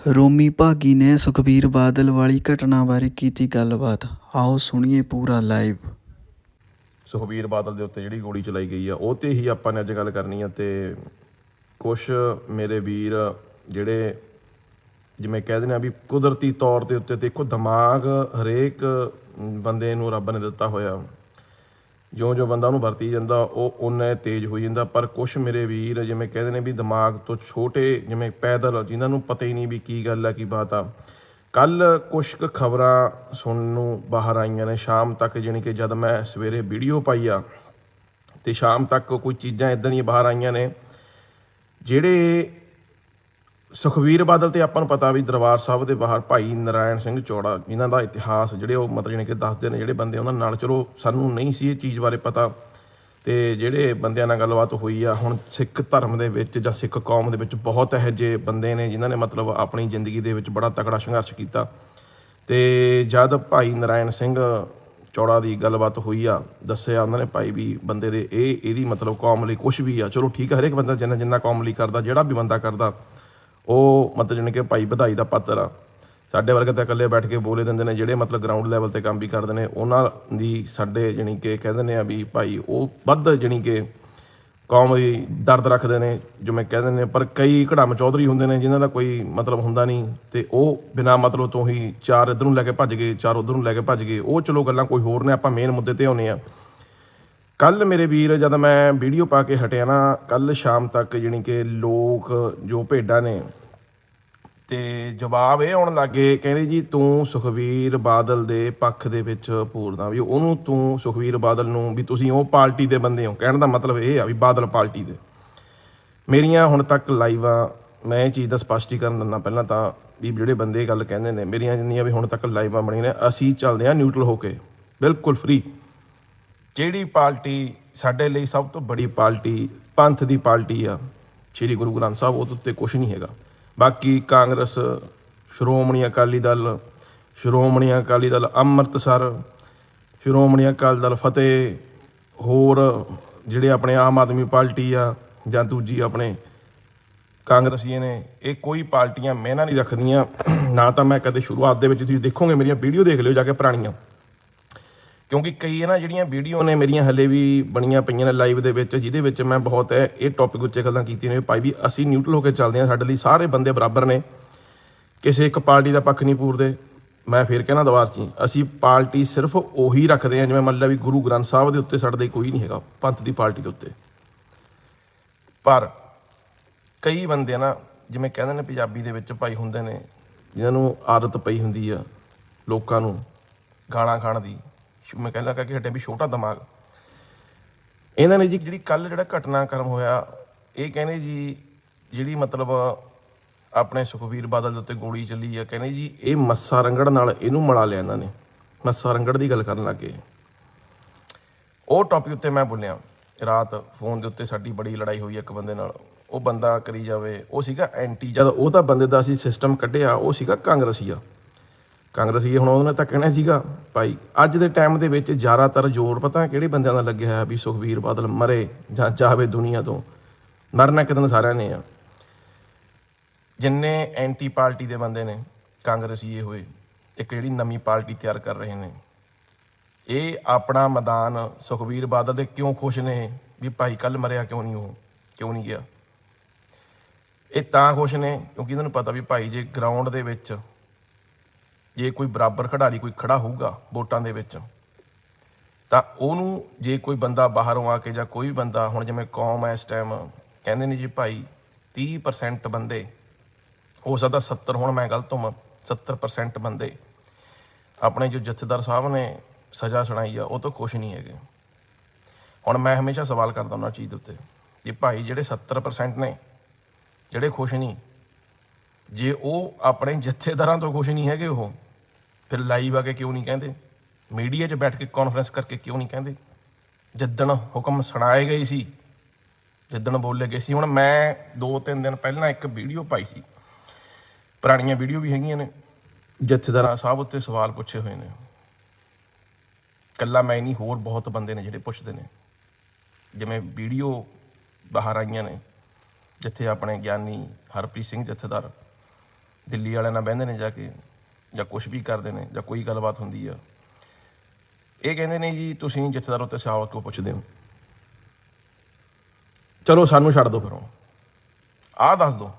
ਰੋਮੀ ਭਾਗੀ ਨੇ ਸੁਖਬੀਰ ਬਾਦਲ ਵਾਲੀ ਘਟਨਾ ਬਾਰੇ ਕੀਤੀ ਗੱਲਬਾਤ। ਆਓ ਸੁਣੀਏ ਪੂਰਾ ਲਾਈਵ। ਸੁਖਬੀਰ ਬਾਦਲ ਦੇ ਉੱਤੇ ਜਿਹੜੀ ਗੋਲੀ ਚਲਾਈ ਗਈ ਆ, ਉਹ ਤੇ ਹੀ ਆਪਾਂ ਨੇ ਅੱਜ ਗੱਲ ਕਰਨੀ ਆ ਤੇ ਕੁਝ ਮੇਰੇ ਵੀਰ ਜਿਹੜੇ ਜਿਵੇਂ ਕਹਿ ਦਿੰਦੇ ਆ ਵੀ ਕੁਦਰਤੀ ਤੌਰ ਦੇ ਉੱਤੇ ਦੇਖੋ ਦਿਮਾਗ ਹਰੇਕ ਬੰਦੇ ਨੂੰ ਰੱਬ ਨੇ ਦਿੱਤਾ ਹੋਇਆ। ਜਿਉਂ ਜਿਉਂ ਬੰਦਾ ਉਹਨੂੰ ਵਰਤੀ ਜਾਂਦਾ, ਉਹ ਉਨਾ ਤੇਜ਼ ਹੋਈ ਜਾਂਦਾ। ਪਰ ਕੁਝ ਮੇਰੇ ਵੀਰ ਜਿਵੇਂ ਕਹਿੰਦੇ ਨੇ ਵੀ ਦਿਮਾਗ ਤੋਂ ਛੋਟੇ ਜਿਵੇਂ ਪੈਦਲ, ਜਿਨ੍ਹਾਂ ਨੂੰ ਪਤਾ ਹੀ ਨਹੀਂ ਵੀ ਕੀ ਗੱਲ ਆ, ਕੀ ਬਾਤ ਆ। ਕੱਲ ਕੁਝ ਕੁ ਖਬਰਾਂ ਸੁਣਨ ਨੂੰ ਬਾਹਰ ਆਈਆਂ ਨੇ। ਸ਼ਾਮ ਤੱਕ ਜਾਣੀ ਕਿ ਜਦ ਮੈਂ ਸਵੇਰੇ ਵੀਡੀਓ ਪਾਈ ਆ, ਤੇ ਸ਼ਾਮ ਤੱਕ ਕੋਈ ਚੀਜ਼ਾਂ ਇਦਾਂ ਦੀਆਂ ਬਾਹਰ ਆਈਆਂ ਨੇ, ਜਿਹੜੇ ਸੁਖਵੀਰ ਬਾਦਲ ਤੇ ਆਪਾਂ ਨੂੰ ਪਤਾ ਵੀ ਦਰਬਾਰ ਸਾਹਿਬ ਦੇ ਬਾਹਰ ਭਾਈ ਨਰਾਇਣ ਸਿੰਘ ਚੌੜਾ, ਜਿਨ੍ਹਾਂ ਦਾ ਇਤਿਹਾਸ ਜਿਹੜੇ ਉਹ ਮਤਲਬ ਜਾਣੀ ਕਿ ਦੱਸਦੇ ਨੇ ਜਿਹੜੇ ਬੰਦੇ, ਉਹਨਾਂ ਨਾਲ ਚਲੋ ਸਾਨੂੰ ਨਹੀਂ ਸੀ ਇਹ ਚੀਜ਼ ਬਾਰੇ ਪਤਾ ਤੇ ਜਿਹੜੇ ਬੰਦਿਆਂ ਨਾਲ ਗੱਲਬਾਤ ਹੋਈ ਆ, ਹੁਣ ਸਿੱਖ ਧਰਮ ਦੇ ਵਿੱਚ ਜਾਂ ਸਿੱਖ ਕੌਮ ਦੇ ਵਿੱਚ ਬਹੁਤ ਇਹੋ ਜਿਹੇ ਬੰਦੇ ਨੇ ਜਿਨ੍ਹਾਂ ਨੇ ਮਤਲਬ ਆਪਣੀ ਜ਼ਿੰਦਗੀ ਦੇ ਵਿੱਚ ਬੜਾ ਤਕੜਾ ਸੰਘਰਸ਼ ਕੀਤਾ ਤੇ ਜਦ ਭਾਈ ਨਰਾਇਣ ਸਿੰਘ ਚੌੜਾ ਦੀ ਗੱਲਬਾਤ ਹੋਈ ਆ, ਦੱਸਿਆ ਉਹਨਾਂ ਨੇ ਭਾਈ ਵੀ ਬੰਦੇ ਦੇ ਇਹ, ਇਹਦੀ ਮਤਲਬ ਕੌਮ ਲਈ ਕੁਝ ਵੀ ਆ, ਚਲੋ ਠੀਕ ਆ, ਹਰੇਕ ਬੰਦਾ ਜਿੰਨਾ ਜਿੰਨਾ ਕੌਮ ਲਈ ਕਰਦਾ, ਜਿਹੜਾ ਵੀ ਬੰਦਾ ਕਰਦਾ ਉਹ ਮਤਲਬ ਜਾਣੀ ਕਿ ਭਾਈ ਵਧਾਈ ਦਾ ਪਾਤਰ ਆ। ਸਾਡੇ ਵਰਗੇ ਤਾਂ ਇਕੱਲੇ ਬੈਠ ਕੇ ਬੋਲੇ ਦਿੰਦੇ ਨੇ, ਜਿਹੜੇ ਮਤਲਬ ਗਰਾਊਂਡ ਲੈਵਲ ਤੇ ਕੰਮ ਵੀ ਕਰਦੇ ਨੇ, ਉਹਨਾਂ ਦੀ ਸਾਡੇ ਜਾਣੀ ਕਿ ਕਹਿੰਦੇ ਨੇ ਆ ਵੀ ਭਾਈ ਉਹ ਵੱਧ ਜਾਣੀ ਕਿ ਕੌਮ ਦੀ ਦਰਦ ਰੱਖਦੇ ਨੇ, ਜਿਵੇਂ ਕਹਿੰਦੇ ਨੇ, ਪਰ ਕਈ ਘੜਾਮ ਚੌਧਰੀ ਹੁੰਦੇ ਨੇ, ਜਿਨ੍ਹਾਂ ਦਾ ਕੋਈ ਮਤਲਬ ਹੁੰਦਾ ਨਹੀਂ, ਤੇ ਉਹ ਬਿਨਾ ਮਤਲਬ ਤੋਂ ਹੀ ਚਾਰ ਇਧਰ ਨੂੰ ਲੈ ਕੇ ਭੱਜ ਗਏ, ਚਾਰ ਉਧਰ ਨੂੰ ਲੈ ਕੇ ਭੱਜ ਗਏ, ਉਹ ਚਲੋ ਗੱਲਾਂ ਕੋਈ ਹੋਰ ਨੇ, ਆਪਾਂ ਮੇਨ ਮੁੱਦੇ ਤੇ ਆਉਨੇ ਆ ਕੱਲ ਮੇਰੇ ਵੀਰ, ਜਦ ਮੈਂ ਵੀਡੀਓ ਪਾ ਕੇ ਹਟਿਆ ਨਾ ਕੱਲ ਸ਼ਾਮ ਤੱਕ ਜਾਣੀ ਕਿ ਲੋਕ ਜੋ ਭੇਡਾਂ ਨੇ, ਤੇ ਜਵਾਬ ਇਹ ਆਉਣ ਲੱਗੇ ਕਹਿੰਦੇ ਜੀ ਤੂੰ ਸੁਖਵੀਰ ਬਾਦਲ ਦੇ ਪੱਖ ਦੇ ਵਿੱਚ ਪੂਰਦਾ ਵੀ, ਉਹਨੂੰ ਤੂੰ ਸੁਖਵੀਰ ਬਾਦਲ ਨੂੰ ਵੀ ਤੁਸੀਂ ਉਹ ਪਾਰਟੀ ਦੇ ਬੰਦੇ ਹੋ। ਕਹਿਣ ਦਾ ਮਤਲਬ ਇਹ ਆ ਵੀ ਬਾਦਲ ਪਾਰਟੀ ਦੇ। ਮੇਰੀਆਂ ਹੁਣ ਤੱਕ ਲਾਈਵਾਂ, ਮੈਂ ਇਹ ਚੀਜ਼ ਦਾ ਸਪਸ਼ਟੀਕਰਨ ਦਿੰਦਾ ਪਹਿਲਾਂ ਤਾਂ ਵੀ ਜਿਹੜੇ ਬੰਦੇ ਗੱਲ ਕਹਿੰਦੇ ਨੇ, ਮੇਰੀਆਂ ਜਿੰਨੀਆਂ ਵੀ ਹੁਣ ਤੱਕ ਲਾਈਵਾਂ ਬਣੀਆਂ ਨੇ, ਅਸੀਂ ਚੱਲਦੇ ਹਾਂ ਨਿਊਟਰਲ ਹੋ ਕੇ, ਬਿਲਕੁਲ ਫ੍ਰੀ ਜਿਹੜੀ ਪਾਰਟੀ ਸਾਡੇ ਲਈ ਸਭ ਤੋਂ ਬੜੀ ਪਾਰਟੀ, ਪੰਥ ਦੀ ਪਾਰਟੀ ਆ? ਸ੍ਰੀ ਗੁਰੂ ਗ੍ਰੰਥ ਸਾਹਿਬ, ਉਹਦੇ ਉੱਤੇ ਕੁਝ ਨਹੀਂ ਹੈਗਾ। ਬਾਕੀ ਕਾਂਗਰਸ, ਸ਼੍ਰੋਮਣੀ ਅਕਾਲੀ ਦਲ, ਸ਼੍ਰੋਮਣੀ ਅਕਾਲੀ ਦਲ ਅੰਮ੍ਰਿਤਸਰ, ਸ਼੍ਰੋਮਣੀ ਅਕਾਲੀ ਦਲ ਫਤਿਹ, ਹੋਰ ਜਿਹੜੇ ਆਪਣੇ ਆਮ ਆਦਮੀ ਪਾਰਟੀ ਆ, ਜਾਂ ਦੂਜੀ ਆਪਣੇ ਕਾਂਗਰਸੀਏ ਨੇ, ਇਹ ਕੋਈ ਪਾਰਟੀਆਂ ਮਿਹਨਾ ਨਹੀਂ ਰੱਖਦੀਆਂ। ਨਾ ਤਾਂ ਮੈਂ ਕਦੇ ਸ਼ੁਰੂਆਤ ਦੇ ਵਿੱਚ ਤੁਸੀਂ ਦੇਖੋਗੇ ਮੇਰੀਆਂ ਵੀਡੀਓ ਦੇਖ ਲਿਓ ਜਾ ਕੇ ਪੁਰਾਣੀਆਂ। ਕਿਉਂਕਿ ਕਈ ਇਹ ਨਾ ਜਿਹੜੀਆਂ ਵੀਡੀਓ ਨੇ ਮੇਰੀਆਂ ਹਲੇ ਵੀ ਬਣੀਆਂ ਪਈਆਂ ਨੇ ਲਾਈਵ ਦੇ ਵਿੱਚ ਜਿਹਦੇ ਵਿੱਚ ਮੈਂ ਬਹੁਤ ਹੈ ਇਹ ਟੌਪਿਕ ਉੱਤੇ ਗੱਲਾਂ ਕੀਤੀਆਂ ਨੇ ਭਾਈ ਵੀ ਅਸੀਂ ਨਿਊਟਰਲ ਹੋ ਕੇ ਚੱਲਦੇ ਹਾਂ ਸਾਡੇ ਲਈ ਸਾਰੇ ਬੰਦੇ ਬਰਾਬਰ ਨੇ। ਕਿਸੇ ਇੱਕ ਪਾਰਟੀ ਦਾ ਪੱਖ ਨਹੀਂ ਪੂਰਦੇ। ਮੈਂ ਫੇਰ ਕਹਿਣਾ ਦਵਾਰ ਚ ਹੀ, ਅਸੀਂ ਪਾਰਟੀ ਸਿਰਫ ਉਹੀ ਰੱਖਦੇ ਹਾਂ ਜਿਵੇਂ ਮੰਨ ਲਾ ਵੀ ਗੁਰੂ ਗ੍ਰੰਥ ਸਾਹਿਬ ਦੇ ਉੱਤੇ ਸਾਡੇ ਲਈ ਕੋਈ ਨਹੀਂ ਹੈਗਾ ਪੰਥ ਦੀ ਪਾਰਟੀ ਦੇ ਉੱਤੇ। ਪਰ ਕਈ ਬੰਦੇ ਨਾ ਜਿਵੇਂ ਕਹਿੰਦੇ ਨੇ ਪੰਜਾਬੀ ਦੇ ਵਿੱਚ ਭਾਈ ਹੁੰਦੇ ਨੇ ਜਿਨ੍ਹਾਂ ਨੂੰ ਆਦਤ ਪਈ ਹੁੰਦੀ ਆ ਲੋਕਾਂ ਨੂੰ ਗਾਣਾ ਖਾਣ ਦੀ। ਸ਼ੁ- ਮੈਂ ਕਹਿੰਦਾ ਕਿ ਹਟੇ ਵੀ ਛੋਟਾ ਦਿਮਾਗ। ਇਹਨਾਂ ਨੇ ਜੀ ਜਿਹੜੀ ਕੱਲ ਜਿਹੜਾ ਘਟਨਾਕ੍ਰਮ ਹੋਇਆ, ਇਹ ਕਹਿੰਦੇ ਜੀ, ਜਿਹੜੀ ਮਤਲਬ ਆਪਣੇ ਸੁਖਵੀਰ ਬਾਦਲ ਦੇ ਉੱਤੇ ਗੋਲੀ ਚੱਲੀ ਆ, ਕਹਿੰਦੇ ਜੀ, ਇਹ ਮੱਸਾ ਰੰਗੜ ਨਾਲ ਇਹਨੂੰ ਮਿਲਾ ਲਿਆ ਇਹਨਾਂ ਨੇ। ਮੱਸਾ ਰੰਗੜ ਦੀ ਗੱਲ ਕਰਨ ਲੱਗੇ। ਉਹ ਟੌਪਿਕ ਉੱਤੇ ਮੈਂ ਬੋਲਿਆ, ਰਾਤ ਫੋਨ ਦੇ ਉੱਤੇ ਸਾਡੀ ਬੜੀ ਲੜਾਈ ਹੋਈ ਇੱਕ ਬੰਦੇ ਨਾਲ। ਉਹ ਬੰਦਾ ਕਰੀ ਜਾਵੇ, ਉਹ ਸੀਗਾ ਐਂਟੀ ਜਦ ਉਹ ਤਾਂ ਬੰਦੇ ਦਾ ਅਸੀਂ ਸਿਸਟਮ ਕੱਢਿਆ, ਉਹ ਸੀਗਾ ਕਾਂਗਰਸੀਆ ਕਾਂਗਰਸੀ ਹੁਣ ਉਹਨੇ ਤਾਂ ਕਹਿਣਾ ਸੀਗਾ, ਭਾਈ, ਅੱਜ ਦੇ ਟਾਈਮ ਦੇ ਵਿੱਚ ਜ਼ਿਆਦਾਤਰ ਜ਼ੋਰ ਪਤਾ ਕਿਹੜੇ ਬੰਦਿਆਂ ਦਾ ਲੱਗਿਆ ਹੋਇਆ ਵੀ ਸੁਖਵੀਰ ਬਾਦਲ ਮਰੇ ਜਾਂ ਜਾਵੇ ਦੁਨੀਆ ਤੋਂ? ਮਰਨਾ ਇੱਕ ਦਿਨ ਸਾਰਿਆਂ ਨੇ ਆ। ਜਿੰਨੇ ਐਂਟੀ ਪਾਰਟੀ ਦੇ ਬੰਦੇ ਨੇ ਕਾਂਗਰਸੀਏ ਹੋਏ, ਇੱਕ ਜਿਹੜੀ ਨਵੀਂ ਪਾਰਟੀ ਤਿਆਰ ਕਰ ਰਹੇ ਨੇ, ਇਹ ਆਪਣਾ ਮੈਦਾਨ ਸੁਖਵੀਰ ਬਾਦਲ ਦੇ ਕਿਉਂ ਖੁਸ਼ ਨੇ ਵੀ ਭਾਈ ਕੱਲ ਮਰਿਆ ਕਿਉਂ ਨਹੀਂ ਉਹ? ਕਿਉਂ ਨਹੀਂ ਗਿਆ? ਇਹ ਤਾਂ ਖੁਸ਼ ਨੇ ਕਿਉਂਕਿ ਇਹਨਾਂ ਨੂੰ ਪਤਾ ਵੀ ਭਾਈ ਜੇ ਗਰਾਊਂਡ ਦੇ ਵਿੱਚ ਜੇ ਕੋਈ ਬਰਾਬਰ ਖਿਡਾਰੀ ਕੋਈ ਖੜਾ ਹੋਊਗਾ ਵੋਟਾਂ ਦੇ ਵਿੱਚ, ਤਾਂ ਉਹਨੂੰ ਜੇ ਕੋਈ ਬੰਦਾ ਬਾਹਰੋਂ ਆ ਕੇ ਜਾਂ ਕੋਈ ਵੀ ਬੰਦਾ, ਹੁਣ ਜਿਵੇਂ ਕੌਮ ਹੈ ਇਸ ਟਾਈਮ ਕਹਿੰਦੇ ਨੇ ਜੀ ਭਾਈ 30% ਬੰਦੇ, ਹੋ ਸਕਦਾ 70 ਹੁਣ ਮੈਂ ਗਲਤ ਹੋਵਾਂ 70% ਬੰਦੇ, ਆਪਣੇ ਜੋ ਜਥੇਦਾਰ ਸਾਹਿਬ ਨੇ ਸਜ਼ਾ ਸੁਣਾਈ ਆ, ਉਹ ਤੋਂ ਖੁਸ਼ ਨਹੀਂ ਹੈਗੇ। ਹੁਣ ਮੈਂ ਹਮੇਸ਼ਾ ਸਵਾਲ ਕਰਦਾ ਉਹਨਾਂ ਚੀਜ਼ ਦੇ ਉੱਤੇ ਕਿ ਭਾਈ ਜਿਹੜੇ 70% ਨੇ, ਜਿਹੜੇ ਖੁਸ਼ ਨਹੀਂ, ਜੇ ਉਹ ਆਪਣੇ ਜਥੇਦਾਰਾਂ ਤੋਂ ਖੁਸ਼ ਨਹੀਂ ਹੈਗੇ ਉਹ ਫਿਰ ਲਾਈਵ ਆ ਕੇ ਕਿਉਂ ਨਹੀਂ ਕਹਿੰਦੇ? ਮੀਡੀਆ 'ਚ ਬੈਠ ਕੇ ਕਾਨਫਰੰਸ ਕਰਕੇ ਕਿਉਂ ਨਹੀਂ ਕਹਿੰਦੇ? ਜਿੱਦਣ ਹੁਕਮ ਸੁਣਾਏ ਗਏ ਸੀ, ਜਿੱਦਣ ਬੋਲੇ ਗਏ ਸੀ। ਹੁਣ ਮੈਂ ਦੋ ਤਿੰਨ ਦਿਨ ਪਹਿਲਾਂ ਇੱਕ ਵੀਡੀਓ ਪਾਈ ਸੀ। ਪੁਰਾਣੀਆਂ ਵੀਡੀਓ ਵੀ ਹੈਗੀਆਂ ਨੇ। ਜਥੇਦਾਰਾਂ ਸਾਹਿਬ ਉੱਤੇ ਸਵਾਲ ਪੁੱਛੇ ਹੋਏ ਨੇ। ਕੱਲਾ ਮੈਂ ਨਹੀਂ, ਹੋਰ ਬਹੁਤ ਬੰਦੇ ਨੇ ਜਿਹੜੇ ਪੁੱਛਦੇ ਨੇ। ਜਿਵੇਂ ਵੀਡੀਓ ਬਾਹਰ ਆਈਆਂ ਨੇ। ਜਿੱਥੇ ਆਪਣੇ ਗਿਆਨੀ ਹਰਪ੍ਰੀਤ ਸਿੰਘ ਜਥੇਦਾਰ ਦਿੱਲੀ ਵਾਲਿਆਂ ਨਾਲ ਬਹਿੰਦੇ ਨੇ ਜਾ ਕੇ। ਜਾਂ ਕੁਝ ਵੀ ਕਰਦੇ ਨੇ ਜਾਂ ਕੋਈ ਗੱਲਬਾਤ ਹੁੰਦੀ ਆ। ਇਹ ਕਹਿੰਦੇ ਨੇ ਜੀ, ਤੁਸੀਂ ਜਥੇਦਾਰ ਉੱਤੇ ਸਵਾਲ ਕਿਉਂ ਪੁੱਛਦੇ ਹੋ? ਚਲੋ ਸਾਨੂੰ ਛੱਡ ਦਿਓ ਫਿਰੋਂ ਆਹ ਦੱਸ ਦਿਓ।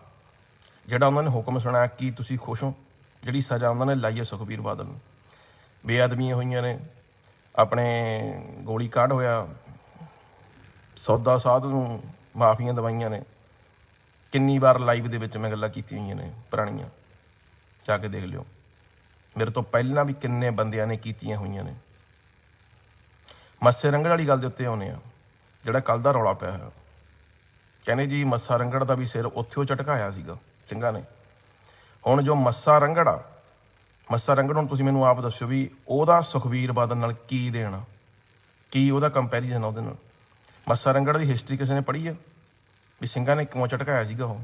ਜਿਹੜਾ ਉਹਨਾਂ ਨੇ ਹੁਕਮ ਸੁਣਾਇਆ ਕਿ ਤੁਸੀਂ ਖੁਸ਼ ਹੋ, ਜਿਹੜੀ ਸਜ਼ਾ ਉਹਨਾਂ ਨੇ ਲਾਈ ਹੈ ਸੁਖਬੀਰ ਬਾਦਲ ਨੂੰ। ਬੇਅਦਬੀਆਂ ਹੋਈਆਂ ਨੇ, ਆਪਣੇ ਗੋਲੀ ਕਾਂਡ ਹੋਇਆ, ਸੌਦਾ ਸਾਧ ਨੂੰ ਮਾਫੀਆਂ ਦਵਾਈਆਂ ਨੇ। ਕਿੰਨੀ ਵਾਰ ਲਾਈਵ ਦੇ ਵਿੱਚ ਮੈਂ ਗੱਲਾਂ ਕੀਤੀਆਂ ਹੋਈਆਂ ਨੇ ਪੁਰਾਣੀਆਂ। ਜਾ ਕੇ ਦੇਖ ਲਿਓ। ਮੇਰੇ ਤੋਂ ਪਹਿਲਾਂ ਵੀ ਕਿੰਨੇ ਬੰਦਿਆਂ ਨੇ ਕੀਤੀਆਂ ਹੋਈਆਂ ਨੇ। ਮੱਸੇ ਰੰਗੜ ਵਾਲੀ ਗੱਲ ਦੇ ਉੱਤੇ ਆਉਨੇ ਆ ਜਿਹੜਾ ਕੱਲ ਦਾ ਰੌਲਾ ਪਿਆ ਹੋਇਆ। ਕਹਿੰਦੇ ਜੀ ਮੱਸਾ ਰੰਗੜ ਦਾ ਵੀ ਸਿਰ ਉੱਥੇ ਉਹ ਝਟਕਾਇਆ ਸੀਗਾ, ਸਿੰਘਾਂ ਨੇ। ਹੁਣ ਜੋ ਮੱਸਾ ਰੰਗੜ ਆ, ਮੱਸਾ ਰੰਗੜ ਹੁਣ ਤੁਸੀਂ ਮੈਨੂੰ ਆਪ ਦੱਸਿਓ ਵੀ ਉਹਦਾ ਸੁਖਵੀਰ ਬਾਦਲ ਨਾਲ ਕੀ ਦੇਣਾ ਕੀ ਉਹਦਾ ਕੰਪੈਰੀਜ਼ਨ ਆ ਉਹਦੇ ਨਾਲ? ਮੱਸਾ ਰੰਗੜ ਦੀ ਹਿਸਟਰੀ ਕਿਸੇ ਨੇ ਪੜ੍ਹੀ ਆ? ਵੀ ਸਿੰਘਾਂ ਨੇ ਕਿਉਂ ਝਟਕਾਇਆ ਸੀਗਾ ਉਹ?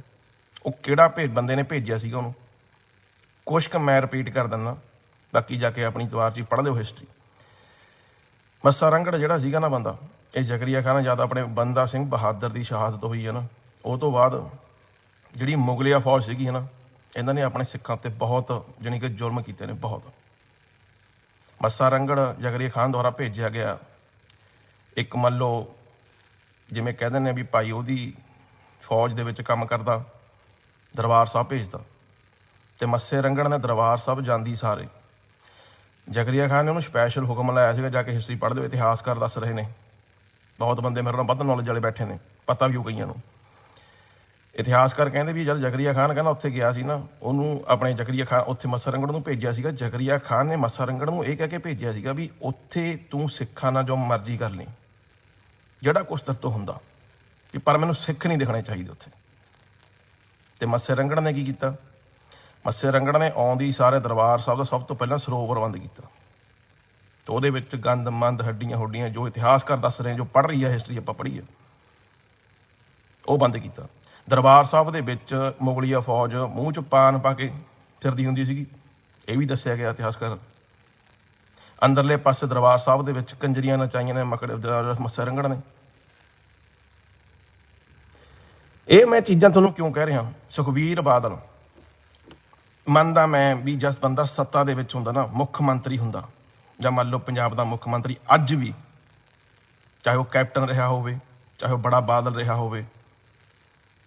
ਉਹ ਕਿਹੜਾ ਭੇਜ ਬੰਦੇ ਨੇ ਭੇਜਿਆ ਸੀਗਾ ਉਹਨੂੰ? ਕੁਛ ਕੁ ਮੈਂ ਰਿਪੀਟ ਕਰ ਦਿੰਦਾ, ਬਾਕੀ ਜਾ ਕੇ ਆਪਣੀ ਦੁਆਰ 'ਚ ਹੀ ਪੜ੍ਹ ਲਿਓ ਹਿਸਟਰੀ ਮੱਸਾ ਰੰਗੜ ਜਿਹੜਾ ਸੀਗਾ ਨਾ ਬੰਦਾ, ਇਹ ਜ਼ਕਰੀਆ ਖਾਨ ਜਦ ਆਪਣੇ ਬੰਦਾ ਸਿੰਘ ਬਹਾਦਰ ਦੀ ਸ਼ਹਾਦਤ ਹੋਈ ਹੈ ਨਾ, ਉਹ ਤੋਂ ਬਾਅਦ ਜਿਹੜੀ ਮੁਗਲਿਆ ਫੌਜ ਸੀਗੀ ਹੈ ਨਾ, ਇਹਨਾਂ ਨੇ ਆਪਣੇ ਸਿੱਖਾਂ ਤੇ ਬਹੁਤ ਜਾਣੀ ਕਿ ਜ਼ੁਲਮ ਕੀਤੇ ਨੇ, ਬਹੁਤ। ਮੱਸਾ ਰੰਗੜ ਜ਼ਕਰੀਆ ਖਾਨ ਦੁਆਰਾ ਭੇਜਿਆ ਗਿਆ ਇੱਕ ਮੰਨ ਲਓ ਜਿਵੇਂ ਕਹਿ ਦਿੰਦੇ ਆ ਵੀ ਭਾਈ ਉਹਦੀ ਫੌਜ ਦੇ ਵਿੱਚ ਕੰਮ ਕਰਦਾ, ਦਰਬਾਰ ਸਾਹਿਬ ਭੇਜਦਾ। ਤੇ ਮੱਸੇ ਰੰਗੜ ਨੇ ਦਰਬਾਰ ਸਾਹਿਬ ਜਾਂਦੀ ਸਾਰੇ। ਜ਼ਕਰੀਆ ਖਾਨ ਨੇ ਉਹਨੂੰ ਸਪੈਸ਼ਲ ਹੁਕਮ ਲਾਇਆ ਸੀਗਾ, ਜਾ ਕੇ ਹਿਸਟਰੀ ਪੜ੍ਹ ਦਿਓ ਇਤਿਹਾਸਕਾਰ ਦੱਸ ਰਹੇ ਨੇ। ਬਹੁਤ ਬੰਦੇ ਮੇਰੇ ਨਾਲ ਵੱਧ ਨੌਲੇਜ ਵਾਲੇ ਬੈਠੇ ਨੇ, ਪਤਾ ਵੀ ਹੋ ਗਈਆਂ ਨੂੰ। ਇਤਿਹਾਸਕਾਰ ਕਹਿੰਦੇ ਵੀ ਜਦ ਜ਼ਕਰੀਆ ਖਾਨ ਕਹਿੰਦਾ ਉੱਥੇ ਗਿਆ ਸੀ ਨਾ, ਉਹਨੂੰ ਆਪਣੇ ਜ਼ਕਰੀਆ ਖਾਨ ਉੱਥੇ ਮੱਸਾ ਰੰਗੜ ਨੂੰ ਭੇਜਿਆ ਸੀਗਾ। ਜ਼ਕਰੀਆ ਖਾਨ ਨੇ ਮੱਸਾ ਰੰਗੜ ਨੂੰ ਇਹ ਕਹਿ ਕੇ ਭੇਜਿਆ ਸੀਗਾ ਵੀ ਉੱਥੇ ਤੂੰ ਸਿੱਖਾਂ ਨਾਲ ਜੋ ਮਰਜ਼ੀ ਕਰ ਲਈ ਜਿਹੜਾ ਕੁਛ ਤੇਰੇ ਤੋਂ ਹੁੰਦਾ, ਵੀ ਪਰ ਮੈਨੂੰ ਸਿੱਖ ਨਹੀਂ ਦਿਖਣੇ ਚਾਹੀਦੇ ਉੱਥੇ। ਤੇ ਮੱਸੇ ਰੰਗੜ ਨੇ ਕੀ ਕੀਤਾ? ਮੱਸੇ ਰੰਗੜ ਨੇ ਆਉਂਦੀ ਸਾਰੇ ਦਰਬਾਰ ਸਾਹਿਬ ਦਾ ਸਭ ਤੋਂ ਪਹਿਲਾਂ ਸਰੋਵਰ ਬੰਦ ਕੀਤਾ। ਤੇ ਉਹਦੇ ਵਿੱਚ ਗੰਦ, ਮੰਦ, ਹੱਡੀਆਂ, ਹੁੱਡੀਆਂ, ਜੋ ਇਤਿਹਾਸਕਾਰ ਦੱਸ ਰਹੇ ਜੋ ਪੜ੍ਹ ਰਹੀ ਹੈ ਹਿਸਟਰੀ ਆਪਾਂ ਪੜ੍ਹੀ ਹੈ ਉਹ ਬੰਦ ਕੀਤਾ। ਦਰਬਾਰ ਸਾਹਿਬ ਦੇ ਵਿੱਚ ਮੁਗਲੀਆ ਫੌਜ ਮੂੰਹ ਚ ਪਾਨ ਪਾ ਕੇ ਫਿਰਦੀ ਹੁੰਦੀ ਸੀਗੀ। ਇਹ ਵੀ ਦੱਸਿਆ ਗਿਆ ਇਤਿਹਾਸਕਾਰ ਅੰਦਰਲੇ ਪਾਸੇ ਦਰਬਾਰ ਸਾਹਿਬ ਦੇ ਵਿੱਚ ਕੰਜਰੀਆਂ ਨਚਾਈਆਂ ਨੇ, ਮਕੜੇ ਮੱਸੇ ਰੰਗੜ ਨੇ। ਇਹ ਮੈਂ ਚੀਜ਼ਾਂ ਤੁਹਾਨੂੰ ਕਿਉਂ ਕਹਿ ਰਿਹਾ? ਸੁਖਬੀਰ ਬਾਦਲ ਮੰਨਦਾ ਮੈਂ ਵੀ ਜਸ ਬੰਦਾ ਸੱਤਾ ਦੇ ਵਿੱਚ ਹੁੰਦਾ ਨਾ, ਮੁੱਖ ਮੰਤਰੀ ਹੁੰਦਾ, ਜਾਂ ਮੰਨ ਲਓ ਪੰਜਾਬ ਦਾ ਮੁੱਖ ਮੰਤਰੀ ਅੱਜ ਵੀ, ਚਾਹੇ ਉਹ ਕੈਪਟਨ ਰਿਹਾ ਹੋਵੇ, ਚਾਹੇ ਉਹ ਬੜਾ ਬਾਦਲ ਰਿਹਾ ਹੋਵੇ,